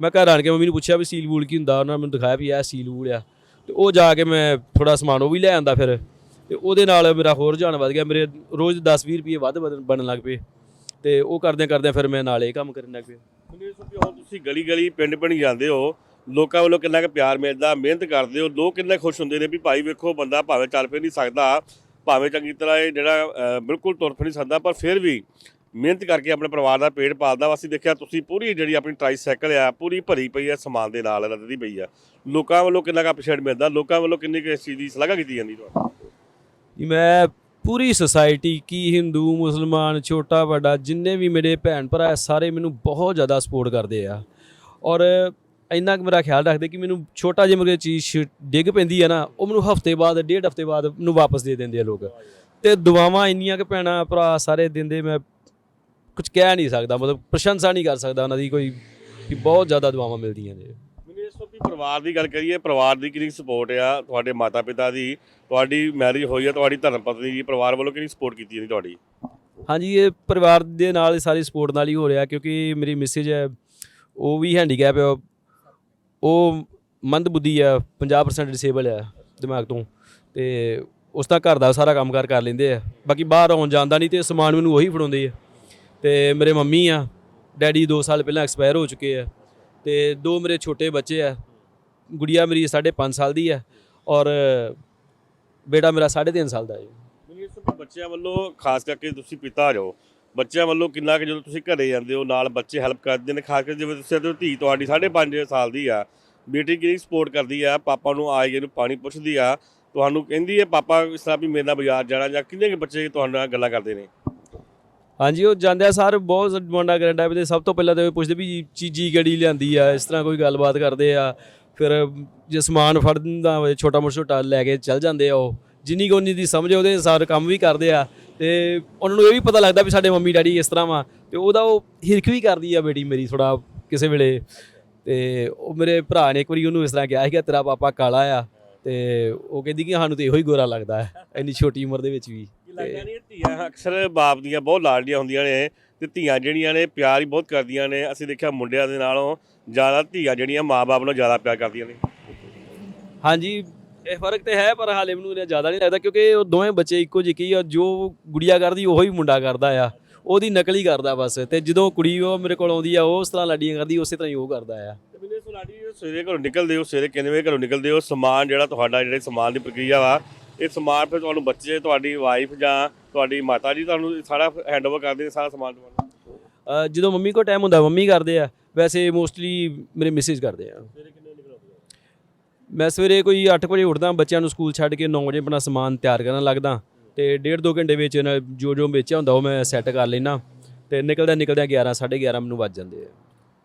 ਮੈਂ ਘਰ ਆਣ ਕੇ ਮੰਮੀ ਨੂੰ ਪੁੱਛਿਆ ਵੀ ਸਟੀਲ ਵੂਲ ਕੀ ਹੁੰਦਾ? ਉਹਨਾਂ ਨੇ ਮੈਨੂੰ ਦਿਖਾਇਆ ਵੀ ਇਹ ਸਟੀਲ ਵੂਲ ਆ। ਤੇ ਉਹ ਜਾ ਕੇ ਮੈਂ ਥੋੜਾ ਸਮਾਨ ਉਹ ਵੀ ਲੈ ਆਂਦਾ ਫਿਰ। ਤੇ ਉਹਦੇ ਨਾਲ ਮੇਰਾ ਹੋਰ ਰੁਝਾਨ ਵੱਧ ਗਿਆ। ਮੇਰੇ ਰੋਜ਼ 10-20 ਰੁਪਏ ਵੱਧ ਵਧਣ- ਬਣਨ ਲੱਗ ਪਏ। ਤੇ ਉਹ ਕਰਦਿਆਂ ਕਰਦਿਆਂ ਫਿਰ ਮੈਂ ਨਾਲ ਇਹ ਕੰਮ ਕਰਨ ਲੱਗ ਪਿਆ। ਮੈਨੂੰ ਇਹ ਹੁਣ ਤੁਸੀਂ ਗਲੀ ਗਲੀ ਪਿੰਡ ਪਿੰਡ ਜਾਂਦੇ ਹੋ। ਲੋਕਾਂ ਵੱਲੋਂ ਕਿੰਨਾ ਕੁ ਪਿਆਰ ਮਿਲਦਾ ਮਿਹਨਤ ਕਰਦੇ ਹੋ। ਲੋਕ ਕਿੰਨੇ ਖੁਸ਼ ਹੁੰਦੇ ਨੇ ਵੀ ਭਾਈ ਵੇਖੋ ਬੰਦਾ ਭਾਵੇਂ ਚੱਲ ਫਿਰ ਨਹੀਂ ਸਕਦਾ ਭਾਵੇਂ ਚੰਗੀ ਤਰ੍ਹਾਂ ਇਹ ਜਿਹੜਾ ਅਹ, ਬਿਲਕੁਲ ਤੁਰ ਫਿਰ ਨਹੀਂ ਸਕਦਾ ਪਰ ਫਿਰ ਵੀ ਮਿਹਨਤ ਕਰਕੇ ਆਪਣੇ ਪਰਿਵਾਰ ਦਾ ਪੇਟ ਪਾਲਦਾ। ਵਾ ਅਸੀਂ ਦੇਖਿਆ ਤੁਸੀਂ ਪੂਰੀ ਜਿਹੜੀ ਆਪਣੀ ਟ੍ਰਾਈਸਾਈਕਲ ਆ ਪੂਰੀ ਭਰੀ ਪਈ ਆ ਸਮਾਨ ਦੇ ਨਾਲ ਰੱਦਦੀ ਪਈ ਆ। ਲੋਕਾਂ ਵੱਲੋਂ ਕਿੰਨਾ ਕੁ ਅਪਰੀਸ਼ੀਏਟ ਮਿਲਦਾ ਲੋਕਾਂ ਵੱਲੋਂ ਕਿੰਨੀ ਕੁ ਇਸ ਚੀਜ਼ ਦੀ ਸ਼ਲਾਘਾ ਕੀਤੀ ਜਾਂਦੀ ਤੁਹਾਨੂੰ ਕਿ ਮੈਂ ਪੂਰੀ ਸੋਸਾਇਟੀ ਕੀ ਹਿੰਦੂ, ਮੁਸਲਮਾਨ, ਛੋਟਾ, ਵੱਡਾ, ਜਿੰਨੇ ਵੀ ਮੇਰੇ ਭੈਣ ਭਰਾ ਸਾਰੇ ਮੈਨੂੰ ਬਹੁਤ ਜ਼ਿਆਦਾ ਸਪੋਰਟ ਕਰਦੇ ਆ। ਔਰ ਇੰਨਾ ਕੁ ਮੇਰਾ ਖਿਆਲ ਰੱਖਦੇ ਕਿ ਮੈਨੂੰ ਛੋਟਾ ਜਿਹਾ ਮੇਰੇ ਚੀਜ਼ ਛ- ਡਿੱਗ ਪੈਂਦੀ ਆ ਨਾ, ਉਹ ਮੈਨੂੰ ਹਫ਼ਤੇ ਬਾਅਦ, ਡੇਢ ਹਫ਼ਤੇ ਬਾਅਦ ਮੈਨੂੰ ਵਾਪਸ ਦੇ ਦਿੰਦੇ ਆ ਲੋਕ। ਤੇ ਦੁਆਵਾਂ ਇੰਨੀਆਂ ਕਿ ਭੈਣਾਂ, ਭਰਾ ਸਾਰੇ ਦਿੰਦੇ ਮੈਂ ਕੁਝ ਕਹਿ ਨਹੀਂ ਸਕਦਾ, ਮਤਲਬ ਪ੍ਰਸ਼ੰਸਾ ਨਹੀਂ ਕਰ ਸਕਦਾ ਉਹਨਾਂ ਦੀ ਕੋਈ ਕਿ ਬਹੁਤ ਜ਼ਿਆਦਾ ਦੁਆਵਾਂ ਮਿਲਦੀਆਂ ਨੇ। ਪਰਿਵਾਰ ਦੀ ਗੱਲ ਕਰੀਏ, ਪਰਿਵਾਰ ਦੀ ਕਿੰਨੀ ਸਪੋਰਟ ਆ ਤੁਹਾਡੇ ਮਾਤਾ ਪਿਤਾ ਦੀ, ਤੁਹਾਡੀ ਮੈਰਿਜ ਹੋਈ ਆ, ਤੁਹਾਡੀ ਧਰਮ ਪਤਨੀ ਦੀ, ਪਰਿਵਾਰ ਵੱਲੋਂ ਕਿੰਨੀ ਸਪੋਰਟ ਕੀਤੀ ਜਾਂਦੀ ਤੁਹਾਡੀ? ਹਾਂਜੀ, ਇਹ ਪਰਿਵਾਰ ਦੇ ਨਾਲ ਸਾਰੀ ਸਪੋਰਟ ਨਾਲ ਹੀ ਹੋ ਰਿਹਾ ਕਿਉਂਕਿ ਮੇਰੀ ਮਿਸਿਜ ਹੈ, ਉਹ ਵੀ ਹੈਂਡੀਕੈਪ ਹੈ ਉਹ ਮੰਦ ਬੁੱਧੀ ਆ 50% ਡਿਸੇਬਲ ਆ ਦਿਮਾਗ ਤੋਂ ਤੇ ਉਸ ਦਾ ਘਰ ਦਾ ਸਾਰਾ ਕੰਮਕਾਰ ਕਰ ਲੈਂਦੇ ਆ। ਬਾਕੀ ਬਾਹਰ ਆਉਣ ਜਾਂਦਾ ਨਹੀਂ ਤੇ ਸਮਾਨ ਮੈਨੂੰ ਉਹੀ ਫੜਾਉਂਦੇ ਆ। ਤੇ ਮੇਰੇ ਮੰਮੀ ਆ, ਡੈਡੀ 2 ਸਾਲ ਪਹਿਲਾਂ ਐਕਸਪਾਇਰ ਹੋ ਚੁੱਕੇ ਆ ਤੇ ਦੋ ਮੇਰੇ ਛੋਟੇ ਬੱਚੇ ਆ ਗੁੜੀਆ ਮੇਰੀ 5.5 ਸਾਲ ਦੀ ਆ ਔਰ ਬੇਟਾ ਮੇਰਾ 3.5 ਸਾਲ ਦਾ ਹੈ ਮੈਨੂੰ ਇਸ ਬੱਚਿਆਂ ਵੱਲੋਂ ਖਾਸ ਕਰਕੇ ਤੁਸੀਂ ਪਿਤਾ ਜੋ ਬੱਚਿਆਂ ਵੱਲੋਂ ਕਿੰਨਾ ਕਿ ਜਦੋਂ ਤੁਸੀਂ ਘਰੇ ਜਾਂਦੇ ਹੋ ਨਾਲ ਬੱਚੇ ਹੈਲਪ ਕਰਦੇ ਨੇ ਖਾਸ ਕਰਕੇ ਜਿਵੇਂ ਤੁਸੀਂ ਹੋ ਧੀ ਤੁਹਾਡੀ 5.5 ਸਾਲ ਦੀ ਆ ਬੇਟੀ ਕਿਹੜੀ ਸਪੋਰਟ ਕਰਦੀ ਆ ਪਾਪਾ ਨੂੰ ਆਏ ਜੇ ਨੂੰ ਪਾਣੀ ਪੁੱਛਦੀ ਆ ਤੁਹਾਨੂੰ ਕਹਿੰਦੀ ਹੈ ਪਾਪਾ ਇਸ ਤਰ੍ਹਾਂ ਵੀ ਮੇਰੇ ਨਾਲ ਬਾਜ਼ਾਰ ਜਾਣਾ ਜਾਂ ਕਿੰਨੇ ਕੁ ਬੱਚੇ ਤੁਹਾਡੇ ਨਾਲ ਗੱਲਾਂ ਕਰਦੇ ਨੇ? ਹਾਂਜੀ ਉਹ ਜਾਂਦੇ ਆ ਸਰ ਬਹੁਤ ਡਿਮਾਂਡਾਂ ਕਰਨ ਪਏ ਤੇ ਸਭ ਤੋਂ ਪਹਿਲਾਂ ਤਾਂ ਪੁੱਛਦੇ ਵੀ ਚੀਜੀ ਕਿਹੜੀ ਲਿਆਂਦੀ ਆ ਇਸ ਤਰ੍ਹਾਂ ਕੋਈ ਗੱਲਬਾਤ ਕਰਦੇ ਆ ਫਿਰ ਜੇ ਸਮਾਨ ਫੜਦਾ ਹੋਵੇ ਛੋਟਾ ਮੋਟਾ ਲੈ ਕੇ ਚੱਲ ਜਾਂਦੇ ਆ ਉਹ, ਜਿੰਨੀ ਕੁ ਉਨੀ ਦੀ ਸਮਝ ਉਹਦੇ ਅਨੁਸਾਰ ਕੰਮ ਵੀ ਕਰਦੇ ਆ। ਤੇ ਉਹਨਾਂ ਨੂੰ ਇਹ ਵੀ ਪਤਾ ਲੱਗਦਾ ਵੀ ਸਾਡੇ ਮੰਮੀ ਡੈਡੀ ਇਸ ਤਰ੍ਹਾਂ ਵਾ, ਤੇ ਉਹਦਾ ਉਹ ਹਿਰਖ ਵੀ ਕਰਦੀ ਆ ਬੇਟੀ ਮੇਰੀ ਥੋੜਾ ਕਿਸੇ ਵੇਲੇ। ਤੇ ਉਹ ਮੇਰੇ ਭਰਾ ਨੇ ਇੱਕ ਵਾਰੀ ਉਹਨੂੰ ਇਸ ਤਰ੍ਹਾਂ ਕਿਹਾ ਸੀਗਾ, ਤੇਰਾ ਪਾਪਾ ਕਾਲਾ ਆ। ਤੇ ਉਹ ਕਹਿੰਦੀ ਕਿ ਸਾਨੂੰ ਤੇ ਇਹੋ ਹੀ ਗੋਰਾ ਲੱਗਦਾ ਹੈ, ਇੰਨੀ ਛੋਟੀ ਉਮਰ ਦੇ ਵਿੱਚ ਵੀ। ਲੱਗਦਾ ਨਹੀਂ, ਧੀਆਂ ਅਕਸਰ ਬਾਪ ਦੀਆਂ ਬਹੁਤ ਲਾਡਲੀਆਂ ਹੁੰਦੀਆਂ ਨੇ, ਤੇ ਧੀਆਂ ਜਿਹੜੀਆਂ ਨੇ, ਪਿਆਰ ਹੀ ਬਹੁਤ ਕਰਦੀਆਂ ਨੇ। ਅਸੀਂ ਦੇਖਿਆ ਮੁੰਡਿਆਂ ਦੇ ਨਾਲੋਂ ਜ਼ਿਆਦਾ ਧੀਆਂ ਜਿਹੜੀਆਂ ਮਾਪੇ ਨੂੰ ਜ਼ਿਆਦਾ ਪਿਆਰ ਕਰਦੀਆਂ ਨੇ। ਹਾਂਜੀ ਇਹ ਫ਼ਰਕ ਤੇ ਹੈ ਪਰ ਹਾਲੇ ਮੈਨੂੰ ਇਹ ਜ਼ਿਆਦਾ ਨਹੀਂ ਲੱਗਦਾ ਕਿਉਂਕਿ ਉਹ ਦੋਵੇਂ ਬੱਚੇ ਇੱਕੋ ਜਿਹੇ ਹੀ ਆ ਜੋ ਗੁੜੀਆ ਕਰਦੀ ਉਹੀ ਮੁੰਡਾ ਕਰਦਾ ਆ। ਉਹਦੀ ਨਕਲ ਹੀ ਕਰਦਾ ਬਸ ਤੇ ਜਦੋਂ ਕੁੜੀ ਉਹ ਮੇਰੇ ਕੋਲ ਆਉਂਦੀ ਆ ਉਹ ਉਸ ਤਰ੍ਹਾਂ ਲਾਡੀਆਂ ਕਰਦੀ ਉਸੇ ਤਰ੍ਹਾਂ ਹੀ ਉਹ ਕਰਦਾ ਆ। ਸਵੇਰੇ ਘਰੋਂ ਨਿਕਲਦੇ ਹੋ ਸਵੇਰੇ ਕਿੰਨੇ ਵਜੇ ਘਰੋਂ ਨਿਕਲਦੇ ਹੋ? ਸਮਾਨ ਜਿਹੜਾ ਤੁਹਾਡਾ ਜਿਹੜੇ ਸਮਾਨ ਦੀ ਪ੍ਰਕਿਰਿਆ ਵਾ ਇਹ ਸਮਾਨ ਫਿਰ ਤੁਹਾਨੂੰ ਬੱਚੇ ਤੁਹਾਡੀ ਵਾਈਫ ਜਾਂ ਤੁਹਾਡੀ ਮਾਤਾ ਜੀ ਤੁਹਾਨੂੰ ਸਾਰਾ ਹੈਂਡਓਵਰ ਕਰਦੇ ਨੇ ਸਾਰਾ ਸਮਾਨ ਤੁਹਾਨੂੰ ਜਦੋਂ ਮੰਮੀ ਕੋਲ ਟਾਈਮ ਹੁੰਦਾ ਮੰਮੀ ਕਰਦੇ ਆ। ਵੈਸੇ ਮੋਸਟਲੀ ਮੇਰੇ ਮਿਸਿਸ ਕਰਦੇ ਆ। ਸਵੇਰੇ ਕਿੰਨੇ ਮੈਂ ਸਵੇਰੇ ਕੋਈ 8 ਵਜੇ ਉੱਠਦਾ ਬੱਚਿਆਂ ਨੂੰ ਸਕੂਲ ਛੱਡ ਕੇ 9 ਵਜੇ ਆਪਣਾ ਸਮਾਨ ਤਿਆਰ ਕਰਨ ਲੱਗਦਾ। ਤੇ ਡੇਢ ਦੋ ਘੰਟੇ ਵਿੱਚ ਜੋ ਜੋ ਵੇਚਿਆ ਹੁੰਦਾ ਉਹ ਮੈਂ ਸੈੱਟ ਕਰ ਲੈਣਾ ਤੇ ਨਿਕਲਦਾ ਨਿਕਲਦਾ 11 11:30 ਮੈਨੂੰ ਵੱਜ ਜਾਂਦੇ ਆ।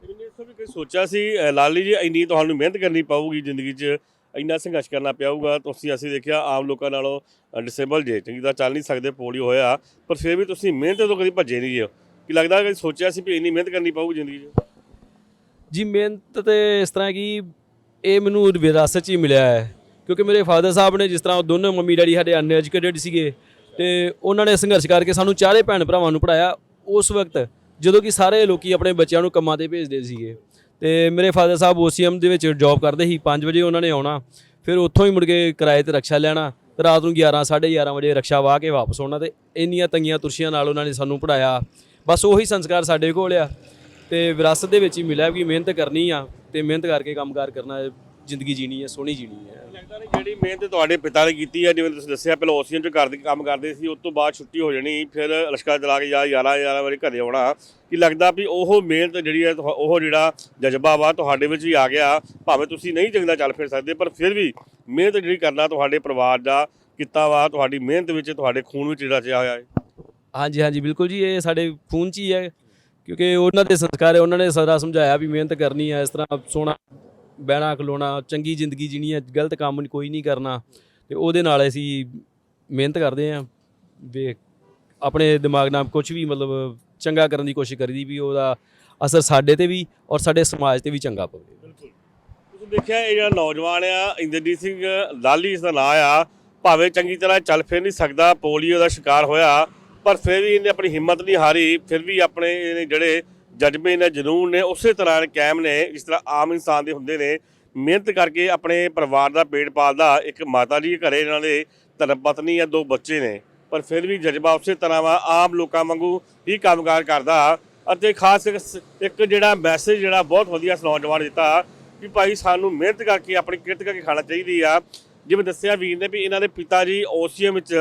ਮੈਨੂੰ ਇਸ ਤੋਂ ਵੀ ਕੋਈ ਸੋਚਿਆ ਸੀ ਅ, ਲਾਲੀ ਜੀ ਇੰਨੀ ਤੁਹਾਨੂੰ ਮਿਹਨਤ ਕਰਨੀ ਪਊਗੀ ਜ਼ਿੰਦਗੀ 'ਚ ਇੰਨਾ ਸੰਘਰਸ਼ ਕਰਨਾ ਪਿਆਊਗਾ। ਤੁਸੀਂ ਅਸੀਂ ਦੇਖਿਆ ਆਮ ਲੋਕਾਂ ਨਾਲੋਂ ਡਿਸੇਬਲ ਜੇ ਚੰਗੀ ਤਰ੍ਹਾਂ ਚੱਲ ਨਹੀਂ ਸਕਦੇ ਪੋਲੀਓ ਹੋਇਆ। ਪਰ ਫਿਰ ਵੀ ਤੁਸੀਂ ਮਿਹਨਤ ਤੋਂ ਕਦੀ ਭੱਜੇ ਨਹੀਂ ਜੇ। ਕੀ ਲੱਗਦਾ ਕਿ ਸੋਚਿਆ ਸੀ ਵੀ ਇੰਨੀ ਮਿਹਨਤ ਕਰਨੀ ਪਊਗੀ ਜ਼ਿੰਦਗੀ 'ਚ? ਜੀ, ਮਿਹਨਤ ਤੇ ਇਸ ਤਰ੍ਹਾਂ ਕਿ ਇਹ ਮੈਨੂੰ ਵਿਰਾਸਤ 'ਚ ਹੀ ਮਿਲਿਆ ਹੈ। ਕਿਉਂਕਿ ਮੇਰੇ ਫਾਦਰ ਸਾਹਿਬ ਨੇ ਜਿਸ ਤਰ੍ਹਾਂ ਦੋਨੋਂ ਮੰਮੀ ਡੈਡੀ ਸਾਡੇ ਅਨਐਜੂਕੇਟਡ ਸੀਗੇ ਤੇ ਉਹਨਾਂ ਨੇ ਸੰਘਰਸ਼ ਕਰਕੇ ਸਾਨੂੰ ਚਾਰੇ ਭੈਣ ਭਰਾਵਾਂ ਨੂੰ ਪੜਾਇਆ ਉਸ ਵਕਤ, ਜਦੋਂ ਕਿ ਸਾਰੇ ਲੋਕੀ ਆਪਣੇ ਬੱਚਿਆਂ ਨੂੰ ਕੰਮਾਂ ਤੇ ਭੇਜਦੇ ਸੀਗੇ। ਤੇ ਮੇਰੇ ਫਾਦਰ ਸਾਹਿਬ ਓਸੀਐਮ ਦੇ ਵਿੱਚ ਜੌਬ ਕਰਦੇ ਸੀ 5 ਵਜੇ ਉਹਨਾਂ ਨੇ ਆਉਣਾ, ਫਿਰ ਉੱਥੋਂ ਹੀ ਮੁੜ ਕੇ ਕਿਰਾਏ ਤੇ ਰਕਸ਼ਾ ਲੈਣਾ, ਤੇ ਰਾਤ ਨੂੰ 11 11:30 ਵਜੇ ਰਕਸ਼ਾ ਵਾਹ ਕੇ ਵਾਪਸ ਆਉਣਾ ਤੇ ਇੰਨੀਆਂ ਤੰਗੀਆਂ ਤੁਰਸ਼ੀਆਂ ਨਾਲ ਉਹਨਾਂ ਨੇ ਸਾਨੂੰ ਪੜਾਇਆ ਬਸ ਉਹੀ ਸੰਸਕਾਰ ਸਾਡੇ ਕੋਲ ਆ। ਤੇ ਵਿਰਾਸਤ ਦੇ ਵਿੱਚ ਹੀ ਮਿਲਿਆ ਵੀ ਮਿਹਨਤ ਕਰਨੀ ਆ ਤੇ ਮਿਹਨਤ ਕਰਕੇ ਕੰਮਕਾਰ ਕਰਨਾ ਹੈ ਜ਼ਿੰਦਗੀ ਜੀਣੀ ਹੈ ਸੋਹਣੀ ਜੀਣੀ ਹੈ। ਲੱਗਦਾ ਜਿਹੜੀ ਮਿਹਨਤ ਤੁਹਾਡੇ ਪਿਤਾ ਨੇ ਕੀਤੀ ਹੈ ਜਿਵੇਂ ਤੁਸੀਂ ਦੱਸਿਆ ਪਹਿਲਾਂ ਓਸੀਅਨ 'ਚ ਕਰਦੇ ਕੰਮ ਕਰਦੇ ਸੀ ਉਸ ਤੋਂ ਬਾਅਦ ਛੁੱਟੀ ਹੋ ਜਾਣੀ ਫਿਰ ਲਸ਼ਕਰ ਚਲਾ ਕੇ ਜਾਂ 11 11 ਵਜੇ ਘਰੇ ਆਉਣਾ। ਕੀ ਲੱਗਦਾ ਵੀ ਉਹ ਮਿਹਨਤ ਜਿਹੜੀ ਹੈ ਉਹ ਜਿਹੜਾ ਜਜ਼ਬਾ ਵਾ ਤੁਹਾਡੇ ਵਿੱਚ ਵੀ ਆ ਗਿਆ ਭਾਵੇਂ ਤੁਸੀਂ ਨਹੀਂ ਚੰਗਾ ਚੱਲ ਫਿਰ ਸਕਦੇ ਪਰ ਫਿਰ ਵੀ ਮਿਹਨਤ ਜਿਹੜੀ ਕਰਨਾ ਤੁਹਾਡੇ ਪਰਿਵਾਰ ਦਾ ਕੀਤਾ ਵਾ ਤੁਹਾਡੀ ਮਿਹਨਤ ਵਿੱਚ ਤੁਹਾਡੇ ਖੂਨ ਵਿੱਚ ਜਿਹੜਾ ਰਚਿਆ ਹੋਇਆ ਹੈ। ਹਾਂਜੀ ਹਾਂਜੀ ਬਿਲਕੁਲ ਜੀ ਇਹ ਸਾਡੇ ਖੂਨ 'ਚ ਹੀ ਹੈ। ਕਿਉਂਕਿ ਉਹਨਾਂ ਦੇ ਸੰਸਕਾਰ ਹੈ, ਉਹਨਾਂ ਨੇ ਸਦਾ ਸਮਝਾਇਆ ਵੀ ਮਿਹਨਤ ਕਰਨੀ ਹੈ, ਇਸ ਤਰ੍ਹਾਂ ਸੋਣਾ ਬਹਿਣਾ, ਖਲੋਣਾ, ਚੰਗੀ ਜ਼ਿੰਦਗੀ ਜੀਣੀ ਹੈ, ਗਲਤ ਕੰਮ ਕੋਈ ਨਹੀਂ ਕਰਨਾ। ਤੇ ਉਹਦੇ ਨਾਲ ਅਸੀਂ ਮਿਹਨਤ ਕਰਦੇ ਆਂ ਵੇ ਆਪਣੇ ਦਿਮਾਗ ਨਾਲ ਕੁਝ ਵੀ ਮਤਲਬ ਚੰਗਾ ਕਰਨ ਦੀ ਕੋਸ਼ਿਸ਼ ਕਰੀਦੀ ਵੀ ਉਹਦਾ ਅਸਰ ਸਾਡੇ ਤੇ ਵੀ ਔਰ ਸਾਡੇ ਸਮਾਜ ਤੇ ਵੀ ਚੰਗਾ ਪਵੇ। ਬਿਲਕੁਲ। ਤੁਸੀਂ ਦੇਖਿਆ ਇਹ ਜਿਹੜਾ ਨੌਜਵਾਨ ਆ, ਇੰਦਰਜੀਤ ਸਿੰਘ ਲਾਲੀ ਇਸ ਦਾ ਨਾਂ ਆ। ਭਾਵੇਂ ਚੰਗੀ ਤਰ੍ਹਾਂ ਚੱਲ ਫਿਰ ਨਹੀਂ ਸਕਦਾ, ਪੋਲੀਓ ਦਾ ਸ਼ਿਕਾਰ ਹੋਇਆ। ਪਰ ਫਿਰ ਵੀ ਇਹਨੇ ਆਪਣੀ ਹਿੰਮਤ ਨਹੀਂ ਹਾਰੀ, ਫਿਰ ਵੀ ਆਪਣੇ ਇਹਨੇ ਜਿਹੜੇ ਜਜ਼ਬੇ ਨੇ, ਜਨੂਨ ਨੇ, ਉਸੇ ਤਰ੍ਹਾਂ ਕਾਇਮ ਨੇ ਜਿਸ ਤਰ੍ਹਾਂ ਆਮ ਇਨਸਾਨ ਦੇ ਹੁੰਦੇ ਨੇ, ਮਿਹਨਤ ਕਰਕੇ ਆਪਣੇ ਪਰਿਵਾਰ ਦਾ ਪੇਟ ਪਾਲਦਾ, ਇੱਕ ਮਾਤਾ ਜੀ ਘਰੇ ਇਹਨਾਂ ਦੇ ਧਰਮ ਪਤਨੀ ਆ, ਦੋ ਬੱਚੇ ਨੇ, ਪਰ ਫਿਰ ਵੀ ਜਜ਼ਬਾ ਉਸੇ ਤਰ੍ਹਾਂ ਵਾ, ਆਮ ਲੋਕਾਂ ਵਾਂਗੂ ਹੀ ਕੰਮਕਾਰ ਕਰਦਾ ਅਤੇ ਖਾਸ ਇੱਕ- ਜਿਹੜਾ ਮੈਸੇਜ ਜਿਹੜਾ ਬਹੁਤ ਵਧੀਆ ਇਸ ਨੌਜਵਾਨ ਦਿੱਤਾ ਕਿ ਭਾਈ ਸਾਨੂੰ ਮਿਹਨਤ ਕਰਕੇ, ਆਪਣੀ ਕਿਰਤ ਕਰਕੇ ਖਾਣਾ ਚਾਹੀਦੀ ਆ। ਜਿਵੇਂ ਦੱਸਿਆ ਵੀਰ ਨੇ ਵੀ ਇਹਨਾਂ ਦੇ ਪਿਤਾ ਜੀ ਓਸੀਐਮ ਵਿੱਚ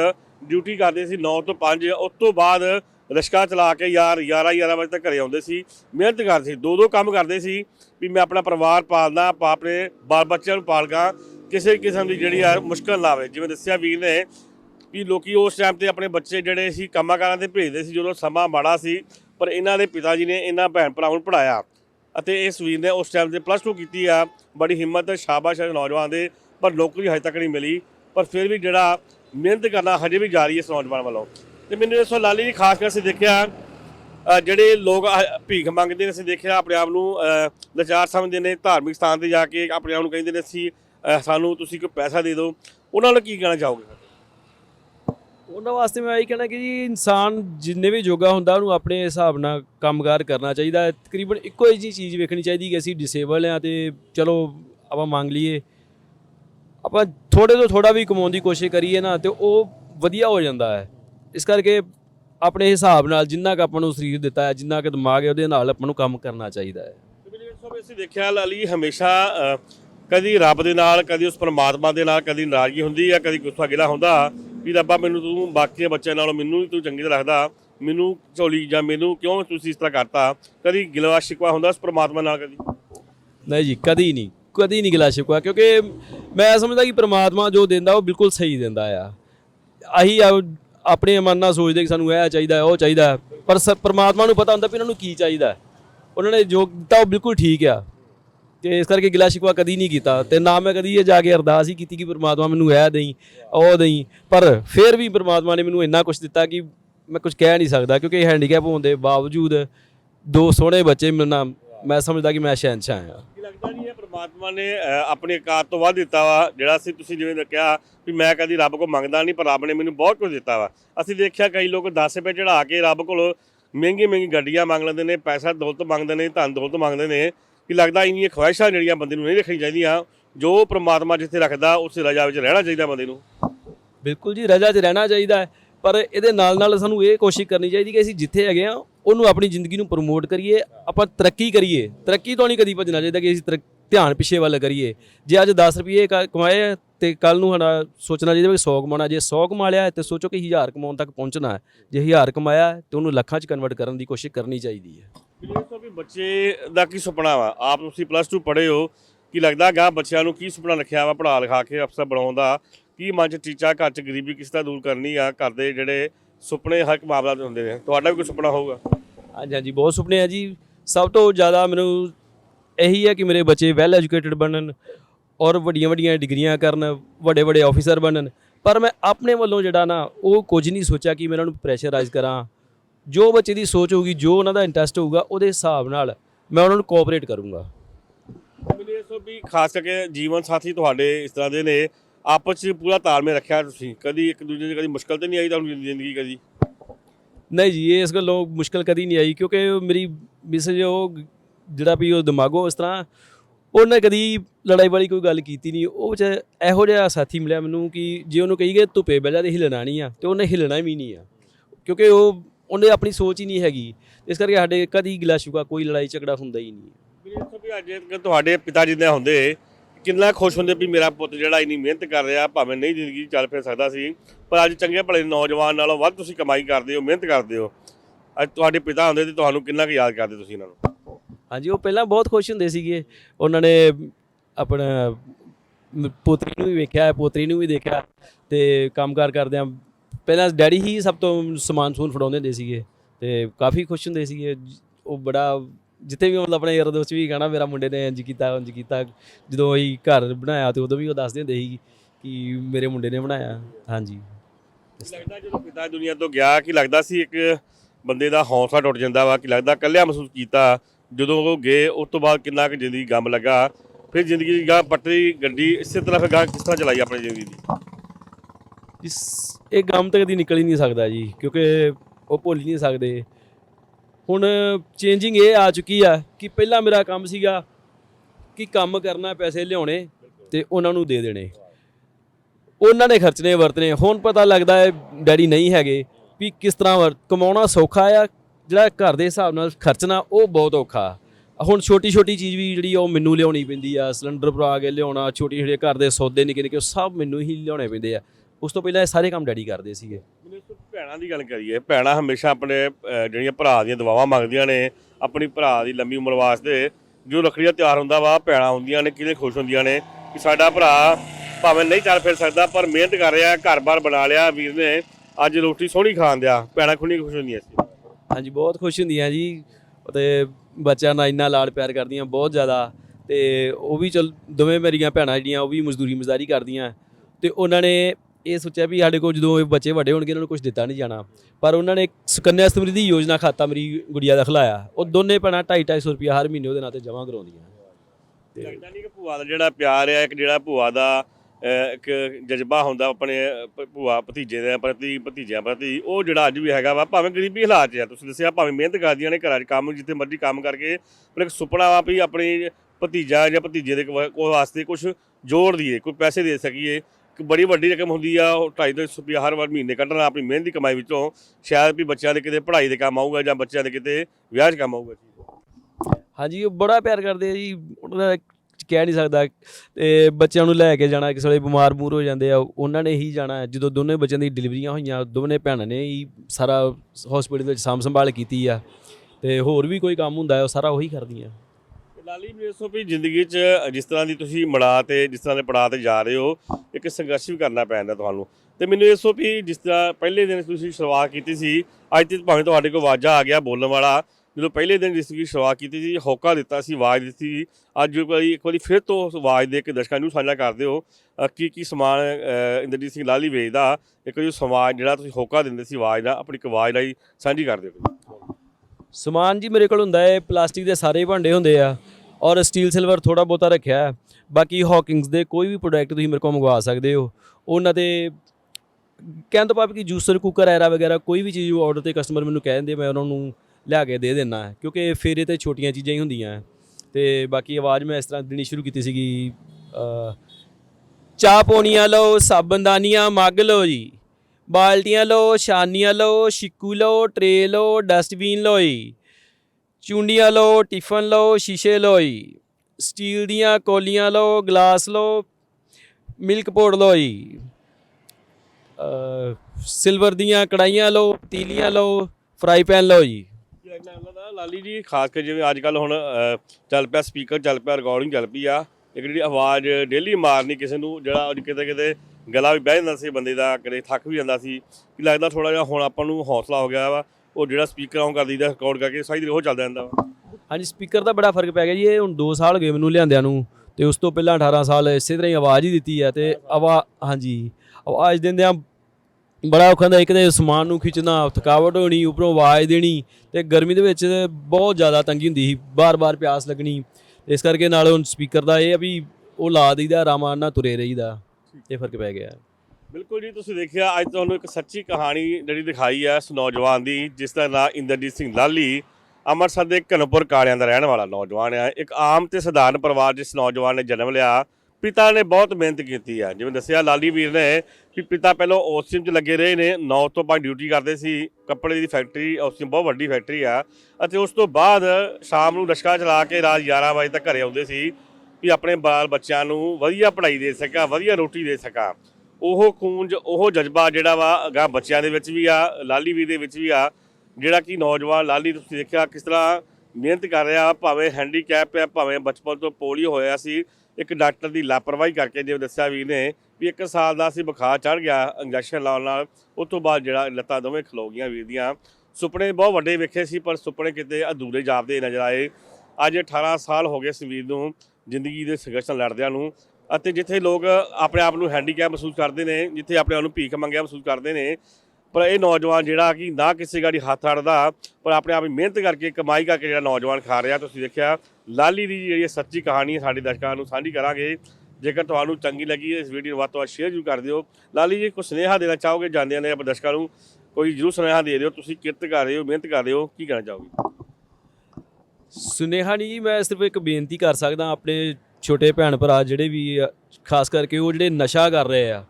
ਡਿਊਟੀ ਕਰਦੇ ਸੀ 9 ਤੋਂ 5 ਉਸ ਤੋਂ ਬਾਅਦ ਰਸ਼ਕਾ ਚਲਾ ਕੇ ਯਾਰ 11 11 ਵਜੇ ਤੱਕ ਘਰੇ ਆਉਂਦੇ ਸੀ, ਮਿਹਨਤ ਕਰਦੇ ਸੀ, ਦੋ ਦੋ ਕੰਮ ਕਰਦੇ ਸੀ ਵੀ ਮੈਂ ਆਪਣਾ ਪਰਿਵਾਰ ਪਾਲਦਾ ਆਪਣੇ ਬਾਲ ਬੱਚਿਆਂ ਨੂੰ ਪਾਲਗਾ ਕਿਸੇ ਕਿਸਮ ਦੀ ਜਿਹੜੀ ਆ ਮੁਸ਼ਕਲ ਨਾ ਆਵੇ। ਜਿਵੇਂ ਦੱਸਿਆ ਵੀਰ ਨੇ ਵੀ ਲੋਕੀ ਉਸ ਟਾਈਮ ਤੇ ਆਪਣੇ ਬੱਚੇ ਜਿਹੜੇ ਸੀ ਕੰਮਾਂ ਕਾਰਾਂ ਤੇ ਭੇਜਦੇ ਸੀ, ਜਦੋਂ ਸਮਾਂ ਮਾੜਾ ਸੀ, ਪਰ ਇਹਨਾਂ ਦੇ ਪਿਤਾ ਜੀ ਨੇ ਇਹਨਾਂ ਭੈਣ ਭਰਾਵਾਂ ਨੂੰ ਪੜਾਇਆ ਅਤੇ ਇਸ ਵੀਰ ਨੇ ਉਸ ਟਾਈਮ ਤੇ ਪਲੱਸ 2 ਕੀਤੀ ਆ, ਬੜੀ ਹਿੰਮਤ ਤੇ ਸ਼ਾਬਾਸ਼ ਹੈ ਨੌਜਵਾਨ ਦੇ, ਪਰ ਨੌਕਰੀ ਹਜੇ ਤੱਕ ਨਹੀਂ ਮਿਲੀ। ਪਰ ਫਿਰ ਵੀ ਜਿਹੜਾ ਮਿਹਨਤ ਕਰਨਾ ਹਜੇ ਵੀ ਜਾਰੀ ਹੈ ਇਸ ਨੌਜਵਾਨ ਵੱਲੋਂ। ਤੇ ਮੈਨੂੰ ਇਸ ਲਾਲੀ ਜੀ ਖਾਸ ਕਰ ਅਸੀਂ ਦੇਖਿਆ ਜਿਹੜੇ ਲੋਕ ਅ, ਭੀਖ ਮੰਗਦੇ ਨੇ ਅਸੀਂ ਦੇਖਿਆ ਆਪਣੇ ਆਪ ਨੂੰ ਲਾਚਾਰ ਸਮਝਦੇ ਨੇ ਧਾਰਮਿਕ ਸਥਾਨ ਤੇ ਜਾ ਕੇ ਆਪਣੇ ਆਪ ਨੂੰ ਕਹਿੰਦੇ ਨੇ ਅਸੀਂ ਸਾਨੂੰ ਤੁਸੀਂ ਕੋਈ ਪੈਸਾ ਦੇ ਦਿਓ। ਉਹਨਾਂ ਨੂੰ ਕੀ ਕਹਿਣਾ ਚਾਹੋਗੇ? ਉਹਨਾਂ ਵਾਸਤੇ ਮੈਂ ਇਹ ਕਹਿਣਾ ਕਿ ਜੀ ਇਨਸਾਨ ਜਿੰਨੇ ਵੀ ਜੋਗਾ ਹੁੰਦਾ ਉਹਨੂੰ ਆਪਣੇ ਹਿਸਾਬ ਨਾਲ ਕੰਮਕਾਰ ਕਰਨਾ ਚਾਹੀਦਾ ਤਕਰੀਬਨ ਇੱਕੋ ਜਿਹੀ ਚੀਜ਼ ਵੇਖਣੀ ਚਾਹੀਦੀ ਕਿ ਅਸੀਂ ਡਿਸੇਬਲ ਆ ਤੇ ਚਲੋ ਆਪਾਂ ਮੰਗ ਲਈਏ। ਆਪਾਂ ਥੋੜੇ ਤੋਂ ਥੋੜਾ ਵੀ ਕਮਾਉਣ ਦੀ ਕੋਸ਼ਿਸ਼ ਕਰੀਏ ਨਾ ਤੇ ਉਹ ਵਧੀਆ ਹੋ ਜਾਂਦਾ ਹੈ। ਇਸ ਕਰਕੇ ਆਪਣੇ ਹਿਸਾਬ ਨਾਲ ਜਿੰਨਾ ਕੁ ਆਪਾਂ ਨੂੰ ਸਰੀਰ ਦਿੱਤਾ ਹੈ ਜਿੰਨਾ ਕੁ ਦਿਮਾਗ ਹੈ ਉਹਦੇ ਨਾਲ ਆਪਾਂ ਨੂੰ ਕੰਮ ਕਰਨਾ ਚਾਹੀਦਾ ਹੈ। ਸਭ ਅਸੀਂ ਦੇਖਿਆ ਲਾਲੀ ਹਮੇਸ਼ਾ ਕਦੀ ਰੱਬ ਦੇ ਨਾਲ ਕਦੀ ਉਸ ਪਰਮਾਤਮਾ ਦੇ ਨਾਲ ਕਦੀ ਨਾਰਾਜ਼ਗੀ ਹੁੰਦੀ ਆ ਕਦੀ ਗੁੱਸਾ ਗਿਲਾ ਹੁੰਦਾ ਵੀ ਰੱਬਾ ਮੈਨੂੰ ਤੂੰ ਬਾਕੀ ਬੱਚਿਆਂ ਨਾਲੋਂ ਮੈਨੂੰ ਤੂੰ ਚੰਗੀ ਤਰ੍ਹਾਂ ਰੱਖਦਾ ਮੈਨੂੰ ਝੋਲੀ ਜਾਂ ਮੈਨੂੰ ਕਿਉਂ ਤੁਸੀਂ ਇਸ ਤਰ੍ਹਾਂ ਕਰਤਾ? ਕਦੀ ਗਿਲਵਾ ਸ਼ਿਕਵਾ ਹੁੰਦਾ ਉਸ ਪਰਮਾਤਮਾ ਨਾਲ ਕਦੀ? ਨਹੀਂ ਜੀ ਕਦੀ ਨਹੀਂ। ਕਦੀ ਨਹੀਂ ਗਿਲਾ ਸ਼ਿਕਵਾ ਕਿਉਂਕਿ ਮੈਂ ਸਮਝਦਾ ਕਿ ਪ੍ਰਮਾਤਮਾ ਜੋ ਦਿੰਦਾ ਉਹ ਬਿਲਕੁਲ ਸਹੀ ਦਿੰਦਾ ਆ। ਆਹੀ ਆਪਣੇ ਮਨ ਨਾਲ ਸੋਚਦੇ ਕਿ ਸਾਨੂੰ ਇਹ ਚਾਹੀਦਾ, ਉਹ ਚਾਹੀਦਾ। ਪਰ ਸ- ਪ੍ਰਮਾਤਮਾ ਨੂੰ ਪਤਾ ਹੁੰਦਾ ਵੀ ਉਹਨਾਂ ਨੂੰ ਕੀ ਚਾਹੀਦਾ। ਉਹਨਾਂ ਨੇ ਜੋ ਕੀਤਾ ਉਹ ਬਿਲਕੁਲ ਠੀਕ ਆ। ਤੇ ਇਸ ਕਰਕੇ ਗਿਲਾ ਸ਼ਿਕਵਾ ਕਦੀ ਨਹੀਂ ਕੀਤਾ। ਤੇ ਨਾ ਮੈਂ ਕਦੀ ਇਹ ਜਾ ਕੇ ਅਰਦਾਸ ਹੀ ਕੀਤੀ ਕਿ ਪ੍ਰਮਾਤਮਾ ਮੈਨੂੰ ਇਹ ਦੇਈ, ਉਹ ਦੇਈ। ਪਰ ਫਿਰ ਵੀ ਪ੍ਰਮਾਤਮਾ ਨੇ ਮੈਨੂੰ ਇੰਨਾ ਕੁਝ ਦਿੱਤਾ ਕਿ ਮੈਂ ਕੁਝ ਕਹਿ ਨਹੀਂ ਸਕਦਾ, ਕਿਉਂਕਿ ਹੈਂਡੀਕੈਪ ਹੋਣ ਦੇ ਬਾਵਜੂਦ ਦੋ ਸੋਹਣੇ ਬੱਚੇ ਮਿਲਣਾ ਮੈਂ ਸਮਝਦਾ ਕਿ ਮੈਂ ਸ਼ਹਿਨशाह ਹਾਂ। ਕੀ ਨਹੀਂ ਹੈ ਪ੍ਰਮਾਤਮਾ ਨੇ ਅਹ, ਆਪਣੀ ਔਕਾਤ ਤੋਂ ਵੱਧ ਦਿੱਤਾ ਵਾ ਜਿਹੜਾ ਸੀ ਤੁਸੀਂ ਜਿਵੇਂ ਕਿਹਾ ਵੀ ਮੈਂ ਕਦੀ ਰੱਬ ਕੋਲ ਮੰਗਦਾ ਨਹੀਂ ਪਰ ਰੱਬ ਨੇ ਮੈਨੂੰ ਬਹੁਤ ਕੁਝ ਦਿੱਤਾ ਵਾ। ਅਸੀਂ ਦੇਖਿਆ ਕਈ ਲੋਕ 10 ਰੁਪਏ ਚੜਾ ਕੇ ਰੱਬ ਕੋਲ ਮਹਿੰਗੀ ਮਹਿੰਗੀ ਗੱਡੀਆਂ ਮੰਗ ਲੈਂਦੇ ਨੇ ਪੈਸਾ ਦੌਲਤ ਮੰਗਦੇ ਨੇ ਧਨ ਦੌਲਤ ਮੰਗਦੇ ਨੇ ਕਿ ਲੱਗਦਾ ਇੰਨੀਆਂ ਖੁਆਇਸ਼ਾਂ ਜਿਹੜੀਆਂ ਬੰਦੇ ਨੂੰ ਨਹੀਂ ਰੱਖਣੀਆਂ ਚਾਹੀਦੀਆਂ ਜੋ ਪ੍ਰਮਾਤਮਾ ਜਿੱਥੇ ਰੱਖਦਾ ਉਸ ਰਜਾ ਵਿੱਚ ਰਹਿਣਾ ਚਾਹੀਦਾ ਬੰਦੇ ਨੂੰ। ਬਿਲਕੁਲ ਜੀ ਰਜਾ 'ਚ ਰਹਿਣਾ ਚਾਹੀਦਾ ਹੈ। ਪਰ ਇਹਦੇ ਨਾਲ ਨਾਲ ਸਾਨੂੰ ਇਹ ਕੋਸ਼ਿਸ਼ ਕਰਨੀ ਚਾਹੀਦੀ ਕਿ ਅਸੀਂ ਜਿੱਥੇ ਹੈਗੇ ਆ ਉਹਨੂੰ ਆਪਣੀ ਜ਼ਿੰਦਗੀ ਨੂੰ ਪ੍ਰਮੋਟ ਕਰੀਏ, ਆਪਾਂ ਤਰੱਕੀ ਕਰੀਏ। ਤਰੱਕੀ ਤੋਂ ਨਹੀਂ ਕਦੀ ਭੱਜਣਾ ਚਾਹੀਦਾ ਕਿ ਅਸੀਂ ਤਰੱਕ- ਧਿਆਨ ਪਿੱਛੇ ਵੱਲ ਕਰੀਏ। ਜੇ ਅੱਜ 10 ਰੁਪਏ ਕਮਾਏ ਆ ਤੇ ਕੱਲ ਨੂੰ ਸਾਡਾ ਸੋਚਣਾ ਚਾਹੀਦਾ ਕਿ 100 ਕਮਾਉਣਾ, ਜੇ 100 ਕਮਾ ਲਿਆ ਹੈ ਤੇ ਸੋਚੋ ਕਿ 1000 ਕਮਾਉਣ ਤੱਕ ਪਹੁੰਚਣਾ ਹੈ। ਜੇ 1000 ਕਮਾਇਆ ਹੈ ਤੇ ਉਹਨੂੰ ਲੱਖਾਂ 'ਚ ਕਨਵਰਟ ਕਰਨ ਦੀ ਕੋਸ਼ਿਸ਼ ਕਰਨੀ ਚਾਹੀਦੀ ਹੈ। ਮੈਨੂੰ ਦੱਸੋ ਵੀ ਬੱਚੇ ਦਾ ਕੀ ਸੁਪਨਾ ਵਾ? ਆਪ ਤੁਸੀਂ ਪਲੱਸ 2 ਪੜ੍ਹੇ ਹੋ। ਕੀ ਲੱਗਦਾ ਗਾ ਬੱਚਿਆਂ ਨੂੰ ਕੀ ਸੁਪਨਾ ਰੱਖਿਆ ਵਾ ਪੜ੍ਹਾ ਲਿਖਾ ਕੇ ਅਫਸਰ ਬਣਾਉਣ ਦਾ? ਕੀ ਮਨ ਚ ਟੀਚਾ ਘਰ ਚ ਗਰੀਬੀ ਕਿਸ ਤਰ੍ਹਾਂ ਦੂਰ ਕਰਨੀ ਆ? ਘਰ ਦੇ ਜਿਹੜੇ ਸੁਪਨੇ ਹਰ ਇੱਕ ਮਾਮਲਾ ਦੇ ਹੁੰਦੇ ਨੇ। ਤੁਹਾਡਾ ਵੀ ਕੋਈ ਸੁਪਨਾ ਹੋਊਗਾ? ਹਾਂਜੀ ਹਾਂਜੀ ਬਹੁਤ ਸੁਪਨੇ ਆ ਜੀ। ਸਭ ਤੋਂ ਜ਼ਿਆਦਾ ਮੈਨੂੰ ਇਹੀ ਹੈ ਕਿ ਮੇਰੇ ਬੱਚੇ ਵੈਲ ਐਜੂਕੇਟਿਡ ਬਣਨ ਔਰ ਵੱਡੀਆਂ ਵੱਡੀਆਂ ਡਿਗਰੀਆਂ ਕਰਨ ਵੱਡੇ ਵੱਡੇ ਆਫੀਸਰ ਬਣਨ। ਪਰ ਮੈਂ ਆਪਣੇ ਵੱਲੋਂ ਜਿਹੜਾ ਨਾ ਉਹ ਕੁਝ ਨਹੀਂ ਸੋਚਿਆ ਕਿ ਮੈਂ ਉਹਨਾਂ ਨੂੰ ਪ੍ਰੈਸ਼ਰਾਈਜ਼ ਕਰਾਂ। ਜੋ ਬੱਚੇ ਦੀ ਸੋਚ ਹੋਊਗੀ ਜੋ ਉਹਨਾਂ ਦਾ ਇੰਟਰਸਟ ਹੋਊਗਾ ਉਹਦੇ ਹਿਸਾਬ ਨਾਲ ਮੈਂ ਉਹਨਾਂ ਨੂੰ ਕੋਆਪਰੇਟ ਕਰੂੰਗਾ। ਮੈਨੂੰ ਇਹ ਸੋ ਵੀ ਖਾਸ ਕਰਕੇ ਜੀਵਨ ਸਾਥੀ ਤੁਹਾਡੇ ਇਸ ਤਰ੍ਹਾਂ ਦੇ ਨੇ ਆਪਸ ਚ ਪੂਰਾ ਤਾਲਮੇਲ ਰੱਖਿਆ ਤੁਸੀਂ। ਕਦੀ ਇੱਕ ਦੂਜੇ ਦੀ ਕਦੀ ਮੁਸ਼ਕਲ ਤੇ ਨਹੀਂ ਆਈ ਤੁਹਾਨੂੰ ਜ਼ਿੰਦਗੀ ਕਦੀ? ਨਹੀਂ ਜੀ ਇਹ ਇਸ ਗੱਲੋਂ ਮੁਸ਼ਕਲ ਕਦੀ ਨਹੀਂ ਆਈ ਕਿਉਂਕਿ ਮੇਰੀ ਮਿਸਜ ਉਹ ਜਿਹੜਾ ਵੀ ਉਹ ਦਿਮਾਗੋਂ ਇਸ ਤਰ੍ਹਾਂ ਉਹਨੇ ਕਦੀ ਲੜਾਈ ਵਾਲੀ ਕੋਈ ਗੱਲ ਕੀਤੀ ਨਹੀਂ। ਉਹ ਚ ਇਹੋ ਜਿਹਾ ਸਾਥੀ ਮਿਲਿਆ ਮੈਨੂੰ ਕਿ ਜੇ ਉਹਨੂੰ ਕਹੀਏ ਧੁੱਪੇ ਬਹਿ ਜਾ ਤੇ ਹਿੱਲਣਾ ਨਹੀਂ ਆ ਤੇ ਉਹਨੇ ਹਿੱਲਣਾ ਵੀ ਨਹੀਂ ਆ। ਕਿਉਂਕਿ ਉਹ ਉਹਨੇ ਆਪਣੀ ਸੋਚ ਹੀ ਨਹੀਂ ਹੈਗੀ। ਇਸ ਕਰਕੇ ਸਾਡੇ ਕਦੀ ਗਿਲਾ ਸ਼ੁਕਾ ਕੋਈ ਲੜਾਈ ਝਗੜਾ ਹੁੰਦਾ ਹੀ ਨਹੀਂ। ਮੈਨੂੰ ਇਹ ਸੋ ਵੀ ਅੱਜ ਤੁਹਾਡੇ ਪਿਤਾ ਜੀ ਦੇ ਹੁੰਦੇ ਕਿੰਨਾ ਖੁਸ਼ ਹੁੰਦੇ ਵੀ ਮੇਰਾ ਪੁੱਤ ਜਿਹੜਾ ਇੰਨੀ ਮਿਹਨਤ ਕਰ ਰਿਹਾ, ਭਾਵੇਂ ਨਹੀਂ ਜ਼ਿੰਦਗੀ ਚੱਲ ਫਿਰ ਸਕਦਾ ਸੀ, ਪਰ ਅੱਜ ਚੰਗੇ ਭਲੇ ਨੌਜਵਾਨ ਨਾਲੋਂ ਵੱਧ ਤੁਸੀਂ ਕਮਾਈ ਕਰਦੇ ਹੋ, ਮਿਹਨਤ ਕਰਦੇ ਹੋ। ਅੱਜ ਤੁਹਾਡੇ ਪਿਤਾ ਹੁੰਦੇ ਤੇ ਤੁਹਾਨੂੰ ਕਿੰਨਾ ਕੁ ਯਾਦ ਕਰਦੇ ਤੁਸੀਂ ਇਹਨਾਂ ਨੂੰ? ਹਾਂਜੀ, ਉਹ ਪਹਿਲਾਂ ਬਹੁਤ ਖੁਸ਼ ਹੁੰਦੇ ਸੀਗੇ। ਉਹਨਾਂ ਨੇ ਆਪਣਾ ਪੋਤਰੀ ਨੂੰ ਵੀ ਵੇਖਿਆ, ਪੋਤਰੀ ਨੂੰ ਵੀ ਦੇਖਿਆ ਤੇ ਕੰਮਕਾਰ ਕਰਦਿਆਂ ਪਹਿਲਾਂ ਡੈਡੀ ਹੀ ਸਭ ਤੋਂ ਸਮਾਨ ਸਮੂਨ ਫੜਾਉਂਦੇ ਹੁੰਦੇ ਸੀਗੇ ਤੇ ਕਾਫੀ ਖੁਸ਼ ਹੁੰਦੇ ਸੀਗੇ। ਉਹ ਬੜਾ ਜਿੱਥੇ ਵੀ ਮਤਲਬ ਆਪਣੇ ਯਾਰ ਦੋਸਤ ਵੀ ਕਹਣਾ ਮੇਰਾ ਮੁੰਡੇ ਨੇ ਇੰਜ ਕੀਤਾ ਇੰਜ ਕੀਤਾ। ਜਦੋਂ ਅਸੀਂ ਘਰ ਬਣਾਇਆ ਤੇ ਉਦੋਂ ਵੀ ਉਹ ਦੱਸਦੇ ਹੁੰਦੇ ਸੀ ਕਿ ਮੇਰੇ ਮੁੰਡੇ ਨੇ ਬਣਾਇਆ। ਹਾਂਜੀ। ਲੱਗਦਾ ਜਦੋਂ ਪਿਤਾ ਦੁਨੀਆ ਤੋਂ ਗਿਆ ਕਿ ਲੱਗਦਾ ਸੀ ਇੱਕ ਬੰਦੇ ਦਾ ਹੌਸਲਾ ਟੁੱਟ ਜਾਂਦਾ ਵਾ? ਕਿ ਲੱਗਦਾ ਇਕੱਲਿਆ ਮਹਿਸੂਸ ਕੀਤਾ? ਜਦੋਂ ਉਹ ਗਏ ਉਸ ਤੋਂ ਬਾਅਦ ਕਿੰਨਾ ਕੁ ਜ਼ਿੰਦਗੀ ਗਮ ਲੱਗਾ? ਫਿਰ ਜ਼ਿੰਦਗੀ ਦੀ ਗਾਂ ਪੱਟਰੀ ਗੱਡੀ ਇਸੇ ਤਰ੍ਹਾਂ ਫਿਰ ਗਾਂ ਕਿਸ ਤਰ੍ਹਾਂ ਚਲਾਈ ਆਪਣੀ ਜ਼ਿੰਦਗੀ ਦੀ? ਇਸ ਇਹ ਗਮ ਤਾਂ ਕਦੀ ਨਿਕਲ ਹੀ ਨਹੀਂ ਸਕਦਾ ਜੀ ਕਿਉਂਕਿ ਉਹ ਭੁੱਲ ਨਹੀਂ ਸਕਦੇ। ਹੁਣ ਚੇਂਜਿੰਗ ਇਹ ਆ ਚੁੱਕੀ ਆ ਕਿ ਪਹਿਲਾਂ ਮੇਰਾ ਕੰਮ ਸੀਗਾ ਕਿ ਕੰਮ ਕਰਨਾ, ਪੈਸੇ ਲਿਆਉਣੇ ਤੇ ਉਹਨਾਂ ਨੂੰ ਦੇ ਦੇਣੇ। ਉਹਨਾਂ ਨੇ ਖਰਚਣੇ, ਵਰਤਣੇ। ਹੁਣ ਪਤਾ ਲੱਗਦਾ ਹੈ ਡੈਡੀ ਨਹੀਂ ਹੈਗੇ ਵੀ ਕਿਸ ਤਰ੍ਹਾਂ ਵਰ- ਕਮਾਉਣਾ ਸੌਖਾ ਆ, ਜਿਹੜਾ ਘਰ ਦੇ ਹਿਸਾਬ ਨਾਲ ਖਰਚਣਾ ਉਹ ਬਹੁਤ ਔਖਾ। ਹੁਣ ਛੋਟੀ ਛੋਟੀ ਚੀਜ਼ ਵੀ ਜਿਹੜੀ ਆ ਉਹ ਮੈਨੂੰ ਲਿਆਉਣੀ ਪੈਂਦੀ ਆ, ਸਿਲੰਡਰ ਭਰਾ ਕੇ ਲਿਆਉਣਾ ਛੋਟੀ ਛੋਟੀ ਘਰ ਦੇ ਸੌਦੇ ਨਿੱਕੇ ਨਿੱਕੇ ਸਭ ਮੈਨੂੰ ਹੀ ਲਿਆਉਣੇ ਪੈਂਦੇ ਆ। ਉਸ ਤੋਂ ਪਹਿਲਾਂ ਇਹ ਸਾਰੇ ਕੰਮ ਡੈਡੀ ਕਰਦੇ ਸੀਗੇ। ਭੈਣਾਂ ਦੀ ਗੱਲ ਕਰੀਏ ਭੈਣਾਂ ਹਮੇਸ਼ਾ ਆਪਣੇ ਅਹ, ਜਿਹੜੀਆਂ ਭਰਾ ਦੀਆਂ ਦੁਆਵਾਂ ਮੰਗਦੀਆਂ ਨੇ ਆਪਣੀ ਭਰਾ ਦੀ ਲੰਮੀ ਉਮਰ ਵਾਸਤੇ ਜੋ ਰੱਖੜੀ ਦਾ ਤਿਉਹਾਰ ਹੁੰਦਾ ਵਾ ਭੈਣਾਂ ਹੁੰਦੀਆਂ ਨੇ ਕਿੰਨੇ ਖੁਸ਼ ਹੁੰਦੀਆਂ ਨੇ ਕਿ ਸਾਡਾ ਭਰਾ ਭਾਵੇਂ ਨਹੀਂ ਚੱਲ ਫਿਰ ਸਕਦਾ ਪਰ ਮਿਹਨਤ ਕਰ ਰਿਹਾ ਘਰ-ਬਾਰ ਬਣਾ ਲਿਆ ਵੀਰ ਨੇ ਅੱਜ ਰੋਟੀ ਸੋਹਣੀ ਖਾਣ ਦਿਆ ਭੈਣਾਂ ਖੁੰਨੀ ਖੁਸ਼ ਹੁੰਦੀਆਂ ਸੀ। ਹਾਂਜੀ ਬਹੁਤ ਖੁਸ਼ ਹੁੰਦੀਆਂ ਜੀ ਤੇ ਬੱਚਿਆਂ ਨਾਲ ਇੰਨਾ ਲਾਡ ਪਿਆਰ ਕਰਦੀਆਂ ਬਹੁਤ ਜ਼ਿਆਦਾ ਤੇ ਉਹ ਵੀ ਚਲ ਦੋਵੇਂ ਮੇਰੀਆਂ ਭੈਣਾਂ ਜਿਹੜੀਆਂ ਉਹ ਵੀ ਮਜ਼ਦੂਰੀ ਮਜ਼ਦਾਰੀ ਕਰਦੀਆਂ ਤੇ ਉਹਨਾਂ ਨੇ ਇਹ ਸੋਚਿਆ ਵੀ ਸਾਡੇ ਕੋਲ ਜਦੋਂ ਇਹ ਬੱਚੇ ਵੱਡੇ ਹੋਣਗੇ, ਇਹਨਾਂ ਨੂੰ ਕੁਝ ਦਿੱਤਾ ਨਹੀਂ ਜਾਣਾ। ਪਰ ਉਹਨਾਂ ਨੇ ਇੱਕ ਸੁਕੰਨਿਆ ਸਮਰਿੱਧੀ ਯੋਜਨਾ ਖਾਤਾ ਮੇਰੀ ਗੁੜੀਆ ਦਾ ਖਲਾਇਆ। ਉਹ ਦੋਨੇ ਭੈਣਾਂ 2.5 ਰੁਪਇਆ ਹਰ ਮਹੀਨੇ ਉਹਦੇ ਨਾਂ ਤੇ ਜਮ੍ਹਾਂ ਕਰਾਉਂਦੀਆਂ। ਲੱਗਦਾ ਨਹੀਂ ਕਿ ਭੂਆ ਦਾ ਜਿਹੜਾ ਪਿਆਰ ਆ, ਇੱਕ ਜਿਹੜਾ ਭੂਆ ਦਾ ਇੱਕ ਜਜ਼ਬਾ ਹੁੰਦਾ ਆਪਣੇ ਭੂਆ ਭਤੀਜੇ ਦੇ ਪ੍ਰਤੀ, ਭਤੀਜਿਆਂ ਪ੍ਰਤੀ, ਉਹ ਜਿਹੜਾ ਅੱਜ ਵੀ ਹੈਗਾ ਵਾ, ਭਾਵੇਂ ਗਰੀਬੀ ਹਾਲਾਤ 'ਚ ਆ। ਤੁਸੀਂ ਦੱਸਿਆ ਭਾਵੇਂ ਮਿਹਨਤ ਕਰਦੀਆਂ ਨੇ ਘਰਾਂ 'ਚ, ਕੰਮ ਜਿੱਥੇ ਮਰਜ਼ੀ ਕੰਮ ਕਰਕੇ, ਪਰ ਇੱਕ ਸੁਪਨਾ ਵਾ ਵੀ ਆਪਣੀ ਭਤੀਜਾ ਜਾਂ ਭਤੀਜੇ ਦੇ ਕੋ ਵਾਸਤੇ ਕੁਝ ਜੋੜ ਦਈਏ, ਕੋਈ ਪੈਸੇ ਦੇ ਸਕੀਏ। ਬੜੀ ਵੱਡੀ ਰਕਮ ਹੁੰਦੀ ਆ, ਉਹ 2.5 ਰੁਪਏ ਹਰ ਵਾਰ ਮਹੀਨੇ ਕੱਢਣਾ ਆਪਣੀ ਮਿਹਨਤ ਦੀ ਕਮਾਈ ਵਿੱਚੋਂ, ਸ਼ਾਇਦ ਵੀ ਬੱਚਿਆਂ ਦੇ ਕਿਤੇ ਪੜ੍ਹਾਈ ਦੇ ਕੰਮ ਆਊਗਾ ਜਾਂ ਬੱਚਿਆਂ ਦੇ ਕਿਤੇ ਵਿਆਹ 'ਚ ਕੰਮ ਆਊਗਾ ਹਾਂਜੀ, ਉਹ ਬੜਾ ਪਿਆਰ ਕਰਦੇ ਆ ਜੀ, ਉਹਨਾਂ ਦਾ ਕਹਿ ਨਹੀਂ ਸਕਦਾ, ਤੇ ਬੱਚਿਆਂ ਨੂੰ ਲੈ ਕੇ ਜਾਣਾ, ਕਿਸੇ ਵੇਲੇ ਬਿਮਾਰ ਬੂਰ ਹੋ ਜਾਂਦੇ ਆ, ਉਹਨਾਂ ਨੇ ਹੀ ਜਾਣਾ, ਜਦੋਂ ਦੋਨੇ ਬੱਚਿਆਂ ਦੀ ਡਿਲੀਵਰੀਆਂ ਹੋਈਆਂ ਦੋਨੇ ਭੈਣਾਂ ਨੇ ਹੀ ਸਾਰਾ ਹਸਪੀਟਲ ਵਿੱਚ ਸਾਂਭ ਸੰਭਾਲ ਕੀਤੀ ਆ, ਤੇ ਹੋਰ ਵੀ ਕੋਈ ਕੰਮ ਹੁੰਦਾ, ਉਹ ਸਾਰਾ ਉਹੀ ਕਰਦੀਆਂ। ਲਾਲੀ ਵੀ ਦੱਸੋ ਵੀ ਜ਼ਿੰਦਗੀ 'ਚ ਜਿਸ ਤਰ੍ਹਾਂ ਦੀ ਤੁਸੀਂ ਮੜਾ ਤੇ ਜਿਸ ਤਰ੍ਹਾਂ ਦੇ ਪੜਾਅ ਤੇ ਜਾ ਰਹੇ ਹੋ, ਇੱਕ ਸੰਘਰਸ਼ ਵੀ ਕਰਨਾ ਪੈਂਦਾ ਤੁਹਾਨੂੰ। ਤੇ ਮੈਨੂੰ ਇਹ ਦੱਸੋ ਵੀ ਜਿਸ ਤਰ੍ਹਾਂ ਪਹਿਲੇ ਦਿਨ ਤੁਸੀਂ ਸ਼ੁਰੂਆਤ ਕੀਤੀ ਸੀ, ਅੱਜ ਤੇ ਭਾਵੇਂ ਤੁਹਾਡੇ ਕੋਲ ਆਵਾਜ਼ਾਂ ਆ ਗਿਆ ਬੋਲਣ ਵਾਲਾ, ਜਦੋਂ ਪਹਿਲੇ ਦਿਨ ਜਿਸ ਦੀ ਸ਼ੁਰੂਆਤ ਕੀਤੀ ਸੀ, ਹੋਕਾ ਦਿੱਤਾ ਸੀ, ਆਵਾਜ਼ ਦਿੱਤੀ ਸੀ, ਅੱਜ ਇੱਕ ਵਾਰੀ ਇੱਕ ਵਾਰੀ ਫਿਰ ਤੋਂ ਉਸ ਆਵਾਜ਼ ਦੇ ਕੇ ਦਰਸ਼ਕਾਂ ਨੂੰ ਸਾਂਝਾ ਕਰਦੇ ਹੋ ਕੀ ਕੀ ਸਮਾਨ ਇੰਦਰਜੀਤ ਸਿੰਘ ਲਾਲੀ ਵੇਚਦਾ, ਇੱਕ ਵਾਰੀ ਉਹ ਸਮਾਜ ਜਿਹੜਾ ਤੁਸੀਂ ਹੋਕਾ ਦਿੰਦੇ ਸੀ ਆਵਾਜ਼ ਦਾ, ਆਪਣੀ ਇੱਕ ਆਵਾਜ਼ ਲਈ ਸਾਂਝੀ ਕਰਦੇ ਹੋ। ਸਮਾਨ ਜੀ ਮੇਰੇ ਕੋਲ ਹੁੰਦਾ ਹੈ, ਪਲਾਸਟਿਕ ਦੇ ਸਾਰੇ ਭਾਂਡੇ ਹੁੰਦੇ ਆ। ਔਰ ਸਟੀਲ ਸਿਲਵਰ ਥੋੜਾ ਬਹੁਤਾ ਰੱਖਿਆ ਬਾਕੀ ਹੌਕਿੰਗਸ ਦੇ ਕੋਈ ਵੀ ਪ੍ਰੋਡਕਟ ਤੁਸੀਂ ਮੇਰੇ ਕੋਲ ਮੰਗਵਾ ਸਕਦੇ ਹੋ। ਉਹਨਾਂ ਦੇ ਕਹਿਣ ਤੋਂ ਭਾਵ ਕਿ ਜੂਸਰ ਕੁੱਕਰ ਐਰਾ ਵਗੈਰਾ ਕੋਈ ਵੀ ਚੀਜ਼ ਆਰਡਰ ਤੇ ਕਸਟਮਰ ਮੈਨੂੰ ਕਹਿ ਦਿੰਦੇ, ਮੈਂ ਉਹਨਾਂ ਨੂੰ ਲਿਆ ਕੇ ਦੇ ਦਿੰਦਾ ਹੈ। ਕਿਉਂਕਿ ਫੇਰੇ ਤੇ ਛੋਟੀਆਂ ਚੀਜ਼ਾਂ ਹੀ ਹੁੰਦੀਆਂ ਹੈ। ਤੇ ਬਾਕੀ ਆਵਾਜ਼ ਮੈਂ ਇਸ ਤਰ੍ਹਾਂ ਦੇਣੀ ਸ਼ੁਰੂ ਕੀਤੀ ਸੀਗੀ ਚਾਹ ਪੋਣੀਆਂ ਲਓ, ਸਾਬਣਦਾਨੀਆਂ ਮੱਗ ਲਓ ਜੀ। ਬਾਲਟੀਆਂ ਲਓ, ਛਾਨੀਆਂ ਲਓ, ਛਿੱਕੂ ਲਓ, ਟਰੇ ਲਓ ਡਸਟਬਿਨ ਲਓ ਜੀ। ਚੂੰਡੀਆਂ ਲਓ, ਟਿਫਨ ਲਓ, ਸ਼ੀਸ਼ੇ ਲਓ ਜੀ। ਸਟੀਲ ਦੀਆਂ ਕੋਲੀਆਂ ਲਓ, ਗਲਾਸ ਲਓ, ਮਿਲਕ ਪੋੜ ਲਓ ਜੀ। ਸਿਲਵਰ ਦੀਆਂ ਕੜਾਈਆਂ ਲਓ ਪਤੀਲੀਆਂ ਲਓ, ਫਰਾਈ ਪੈਨ ਲਓ ਜੀ। ਲਾਲੀ ਜੀ, ਖਾਸ ਕਰ ਜਿਵੇਂ ਅੱਜ ਕੱਲ ਹੁਣ ਚੱਲ ਪਿਆ ਸਪੀਕਰ, ਚੱਲ ਪਿਆ ਰਿਕਾਰਡਿੰਗ ਚੱਲ ਪਈ ਆ। ਇੱਕ ਜਿਹੜੀ ਆਵਾਜ਼ ਡੇਲੀ ਮਾਰਨੀ ਕਿਸੇ ਨੂੰ, ਜਿਹੜਾ ਕਿਤੇ ਕਿਤੇ ਗਲਾ ਵੀ ਬਹਿ ਜਾਂਦਾ ਸੀ, ਬੰਦੇ ਦਾ, ਕਦੇ ਥੱਕ ਵੀ ਜਾਂਦਾ ਸੀ। ਕੀ ਲੱਗਦਾ ਥੋੜਾ ਜਿਹਾ ਹੁਣ ਆਪਾਂ ਨੂੰ ਹੌਸਲਾ ਹੋ ਗਿਆ ਵਾ। ਉਹ ਜਿਹੜਾ ਸਪੀਕਰ ਆਨ ਕਰ ਦਈਦਾ ਰਿਕਾਰਡ ਕਰਕੇ ਸਾਰੀ ਦਿਨ ਉਹ ਚੱਲਦਾ ਰਹਿੰਦਾ ਵਾ। ਹਾਂਜੀ, ਸਪੀਕਰ ਦਾ ਬੜਾ ਫ਼ਰਕ ਪੈ ਗਿਆ ਜੀ, ਇਹ ਹੁਣ 2 ਸਾਲ ਹੋ ਗਏ ਮੈਨੂੰ ਲਿਆਂਦਿਆਂ ਨੂੰ, ਤੇ ਉਸ ਤੋਂ ਪਹਿਲਾਂ 18 ਸਾਲ ਇਸੇ ਤਰ੍ਹਾਂ ਹੀ ਆਵਾਜ਼ ਹੀ ਦਿੱਤੀ ਹੈ ਤੇ ਆਵਾ, ਹਾਂਜੀ, ਆਵਾਜ਼ ਦਿੰਦਿਆਂ ਬੜਾ ਔਖਾ ਹੁੰਦਾ, ਇੱਕ ਤੇ ਸਮਾਨ ਨੂੰ ਖਿੱਚਣਾ, ਥਕਾਵਟ ਹੋਣੀ, ਉੱਪਰੋਂ ਆਵਾਜ਼ ਦੇਣੀ, ਤੇ ਗਰਮੀ ਦੇ ਵਿੱਚ ਬਹੁਤ ਜ਼ਿਆਦਾ ਤੰਗੀ ਹੁੰਦੀ ਸੀ, ਬਾਰ-ਬਾਰ ਪਿਆਸ ਲੱਗਣੀ, ਇਸ ਕਰਕੇ ਨਾਲ ਹੁਣ ਸਪੀਕਰ ਦਾ ਇਹ ਆ ਵੀ ਉਹ ਲਾ ਦਈਦਾ ਆਰਾਮ ਨਾਲ ਤੁਰੇ ਰਹੀਦਾ, ਇਹ ਫ਼ਰਕ ਪੈ ਗਿਆ। ਬਿਲਕੁਲ ਜੀ, ਤੁਸੀਂ ਦੇਖਿਆ, ਅੱਜ ਤੁਹਾਨੂੰ ਇੱਕ ਸੱਚੀ ਕਹਾਣੀ ਜਿਹੜੀ ਦਿਖਾਈ ਹੈ ਇਸ ਨੌਜਵਾਨ ਦੀ, ਜਿਸ ਦਾ ਨਾਂ ਇੰਦਰਜੀਤ ਸਿੰਘ ਲਾਲੀ, ਅੰਮ੍ਰਿਤਸਰ ਦੇ ਘਨਪੁਰ ਕਾਲਿਆਂ ਦਾ ਰਹਿਣ ਵਾਲਾ ਨੌਜਵਾਨ ਹੈ ਇੱਕ ਆਮ ਤੇ ਸਧਾਰਨ ਪਰਿਵਾਰ ਜਿਸ ਨੌਜਵਾਨ ਨੇ ਜਨਮ ਲਿਆ, ਪਿਤਾ ਨੇ ਬਹੁਤ ਮਿਹਨਤ ਕੀਤੀ ਹੈ ਜਿਵੇਂ ਦੱਸਿਆ, ਲਾਲੀ ਵੀਰ ਨੇ ਕਿ ਪਿਤਾ ਪਹਿਲਾਂ ਓਸੀਮ 'ਚ ਲੱਗੇ ਰਹੇ ਨੇ 9 ਤੋਂ 5 ਡਿਊਟੀ ਕਰਦੇ ਸੀ, ਕੱਪੜੇ ਦੀ ਫੈਕਟਰੀ ਓਸੀਮ ਬਹੁਤ ਵੱਡੀ ਫੈਕਟਰੀ ਆ। ਅਤੇ ਉਸ ਤੋਂ ਬਾਅਦ ਸ਼ਾਮ ਨੂੰ ਲਸ਼ਕਾ ਚਲਾ ਕੇ ਰਾਤ 11 ਵਜੇ ਤੱਕ ਘਰੇ ਆਉਂਦੇ ਸੀ, ਵੀ ਆਪਣੇ ਬਾਲ ਬੱਚਿਆਂ ਨੂੰ ਵਧੀਆ ਪੜ੍ਹਾਈ ਦੇ ਸਕਾਂ, ਵਧੀਆ ਰੋਟੀ ਦੇ ਸਕਾਂ। ਉਹ ਖੂੰਜ ਉਹ ਜਜ਼ਬਾ ਜਿਹੜਾ ਵਾ ਅਗਾ ਬੱਚਿਆਂ ਦੇ ਵਿੱਚ ਵੀ ਆ, ਲਾਲੀ ਵੀ ਦੇ ਵਿੱਚ ਵੀ ਆ, ਜਿਹੜਾ ਕਿ ਨੌਜਵਾਨ ਲਾਲੀ ਤੁਸੀਂ ਦੇਖਿਆ ਕਿਸ ਤਰ੍ਹਾਂ ਮਿਹਨਤ ਕਰ ਰਿਹਾ, ਭਾਵੇਂ ਹੈਂਡੀਕੈਪ ਹੈ ਭਾਵੇਂ ਬਚਪਨ ਤੋਂ ਪੋਲੀਓ ਹੋਇਆ ਸੀ, ਇੱਕ ਡਾਕਟਰ ਦੀ ਲਾਪਰਵਾਹੀ ਕਰਕੇ ਜਿਵੇਂ ਦੱਸਿਆ ਵੀ ਨੇ ਵੀ ਇੱਕ ਸਾਲ ਦਾ ਸੀ, ਬੁਖਾਰ ਚੜ ਗਿਆ, ਇੰਜੈਕਸ਼ਨ ਲਾਉਣ ਨਾਲ, ਉਸ ਤੋਂ ਬਾਅਦ ਜਿਹੜਾ ਲੱਤਾਂ ਦੋਵੇਂ ਖਲੋ ਗਈਆਂ ਵੀਰ ਦੀਆਂ। ਸੁਪਨੇ ਬਹੁਤ ਵੱਡੇ ਵੇਖੇ ਸੀ, ਪਰ ਸੁਪਨੇ ਕਿਤੇ ਅਧੂਰੇ ਜਾਪਦੇ ਨਜ਼ਰ ਆਏ। ਅੱਜ 18 ਸਾਲ ਹੋ ਗਏ ਸਵੀਰ ਨੂੰ ਜ਼ਿੰਦਗੀ ਦੇ ਸੰਘਰਸ਼ ਲੜਦਿਆਂ ਨੂੰ ਅਤੇ ਜਿੱਥੇ ਲੋਕ ਆਪਣੇ ਆਪ ਨੂੰ ਹੈਂਡੀਕੈਪ ਮਹਿਸੂਸ ਕਰਦੇ ਨੇ, ਜਿੱਥੇ ਆਪਣੇ ਆਪ ਨੂੰ ਭੀਖ ਮੰਗਿਆ ਮਹਿਸੂਸ ਕਰਦੇ ਨੇ, ਪਰ ਇਹ ਨੌਜਵਾਨ ਜਿਹੜਾ ਕਿ ਨਾ ਕਿਸੇ ਗਾੜੀ ਹੱਥ ਅੜਦਾ, ਪਰ ਆਪਣੇ ਆਪ ਹੀ ਮਿਹਨਤ ਕਰਕੇ ਕਮਾਈ ਕਰਕੇ ਜਿਹੜਾ ਨੌਜਵਾਨ ਖਾ ਰਿਹਾ, ਤੁਸੀਂ ਦੇਖਿਆ ਲਾਲੀ ਦੀ ਜਿਹੜੀ ਸੱਚੀ ਕਹਾਣੀ ਹੈ ਸਾਡੇ ਦਰਸ਼ਕਾਂ ਨੂੰ ਸਾਂਝੀ ਕਰਾਂਗੇ। ਜੇਕਰ ਤੁਹਾਨੂੰ ਚੰਗੀ ਲੱਗੀ ਇਸ ਵੀਡੀਓ ਨੂੰ ਵੱਧ ਤੋਂ ਵੱਧ ਸ਼ੇਅਰ ਜ਼ਰੂਰ ਕਰ ਦਿਓ। ਲਾਲੀ ਜੀ ਕੋਈ ਸੁਨੇਹਾ ਦੇਣਾ ਚਾਹੋਗੇ ਜਾਂਦਿਆਂ ਨੇ ਆਪਣੇ ਦਰਸ਼ਕਾਂ ਨੂੰ? ਕੋਈ ਜ਼ਰੂਰ ਸੁਨੇਹਾ ਦੇ ਦਿਓ, ਤੁਸੀਂ ਕਿਰਤ ਕਰ ਰਹੇ ਹੋ, ਮਿਹਨਤ ਕਰ ਰਹੇ ਹੋ, ਕੀ ਕਹਿਣਾ ਚਾਹੋਗੇ? ਸੁਨੇਹਾ ਨਹੀਂ ਜੀ ਮੈਂ ਸਿਰਫ ਇੱਕ ਬੇਨਤੀ ਕਰ ਸਕਦਾ ਆਪਣੇ ਛੋਟੇ ਭੈਣ ਭਰਾ ਜਿਹੜੇ ਵੀ ਆ, ਖਾਸ ਕਰਕੇ ਉਹ ਜਿਹੜੇ ਨਸ਼ਾ ਕਰ ਰਹੇ ਆ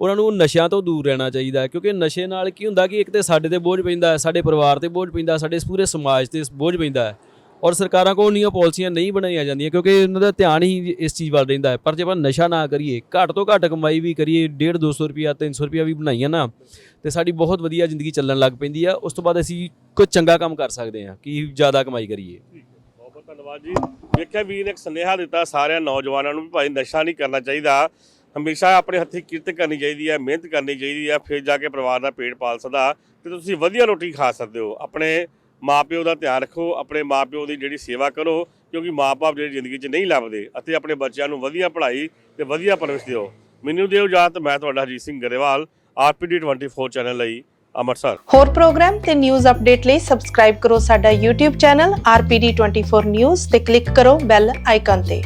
ਉਹਨਾਂ ਨੂੰ ਨਸ਼ਿਆਂ ਤੋਂ ਦੂਰ ਰਹਿਣਾ ਚਾਹੀਦਾ ਹੈ ਕਿਉਂਕਿ ਨਸ਼ੇ ਨਾਲ ਕੀ ਹੁੰਦਾ ਕਿ ਇੱਕ ਤੇ ਸਾਡੇ ਤੇ ਬੋਝ ਪੈਂਦਾ ਹੈ ਸਾਡੇ ਪਰਿਵਾਰ ਤੇ ਬੋਝ ਪੈਂਦਾ ਹੈ, ਸਾਡੇ ਪੂਰੇ ਸਮਾਜ ਤੇ ਬੋਝ ਪੈਂਦਾ। ਹੈ ਔਰ ਸਰਕਾਰਾਂ ਕੋਲ ਉਨੀਆਂ ਪਾਲਿਸੀਆਂ ਨਹੀਂ ਬਣਾਈਆਂ ਜਾਂਦੀਆਂ ਕਿਉਂਕਿ ਉਹਨਾਂ ਦਾ ਧਿਆਨ ਹੀ ਇਸ ਚੀਜ਼ ਵੱਲ ਰਹਿੰਦਾ ਹੈ। ਪਰ ਜੇ ਆਪਾਂ ਨਸ਼ਾ ਨਾ ਕਰੀਏ, ਘੱਟ ਤੋਂ ਘੱਟ ਕਮਾਈ ਵੀ ਕਰੀਏ 1.5 200 ਰੁਪਿਆ 300 ਰੁਪਿਆ ਵੀ ਬਣਾਈਆਂ ਨਾ, ਤੇ ਸਾਡੀ ਬਹੁਤ ਵਧੀਆ ਜ਼ਿੰਦਗੀ ਚੱਲਣ ਲੱਗ ਪੈਂਦੀ ਆ। ਉਸ ਤੋਂ ਬਾਅਦ ਅਸੀਂ ਕੋਈ ਚੰਗਾ ਕੰਮ ਕਰ ਸਕਦੇ ਹਾਂ ਕਿ ਜ਼ਿਆਦਾ ਕਮਾਈ ਕਰੀਏ। ਬਹੁਤ ਬਹੁਤ ਧੰਨਵਾਦ ਜੀ। ਵੇਖਿਆ ਵੀਰ ਨੇ ਇੱਕ ਸੰਦੇਹਾ ਦਿੱਤਾ, ਸਾਰਿਆਂ ਨੌਜਵਾਨਾਂ ਨੂੰ ਵੀ ਭਾਈ ਨਸ਼ਾ ਨਹੀਂ ਕਰਨਾ ਚਾਹੀਦਾ। ਹਮੇਸ਼ਾ ਆਪਣੇ ਹੱਥੀਂ ਕਿਰਤ ਕਰਨੀ ਚਾਹੀਦੀ ਹੈ, ਮਿਹਨਤ ਕਰਨੀ ਚਾਹੀਦੀ ਹੈ, ਫਿਰ ਜਾ ਕੇ ਪਰਿਵਾਰ ਦਾ ਪੇਟ ਪਾਲ ਸਕਦਾ। ਤੇ ਤੁਸੀਂ ਵਧੀਆ ਰੋਟੀ ਖਾ ਸਕਦੇ ਹੋ, ਆਪਣੇ ਮਾਪਿਓ ਦਾ ਧਿਆਨ ਰੱਖੋ, ਆਪਣੇ ਮਾਪਿਓ ਦੀ ਜਿਹੜੀ ਸੇਵਾ ਕਰੋ, ਕਿਉਂਕਿ ਮਾਪੇ ਜਿਹੜੀ ਜ਼ਿੰਦਗੀ 'ਚ ਨਹੀਂ ਲੱਭਦੇ ਅਤੇ ਆਪਣੇ ਬੱਚਿਆਂ ਨੂੰ ਵਧੀਆ ਪੜ੍ਹਾਈ ਤੇ ਵਧੀਆ ਪਰਵਰਿਸ਼ ਦਿਓ। ਮੈਨੂੰ ਦਿਓ ਇਜਾਜ਼ਤ, ਮੈਂ ਤੁਹਾਡਾ ਹਰਜੀਤ ਸਿੰਘ ਗਰੇਵਾਲ, ਆਰਪੀਡੀ 24 ਚੈਨਲ ਲਈ ਅੰਮ੍ਰਿਤਸਰ। ਹੋਰ ਪ੍ਰੋਗਰਾਮ ਤੇ ਨਿਊਜ਼ ਅਪਡੇਟ ਲਈ ਸਬਸਕ੍ਰਾਈਬ ਕਰੋ ਸਾਡਾ YouTube ਚੈਨਲ RPD24 News ਤੇ ਕਲਿੱਕ ਕਰੋ ਬੈਲ ਆਈਕਨ ਤੇ।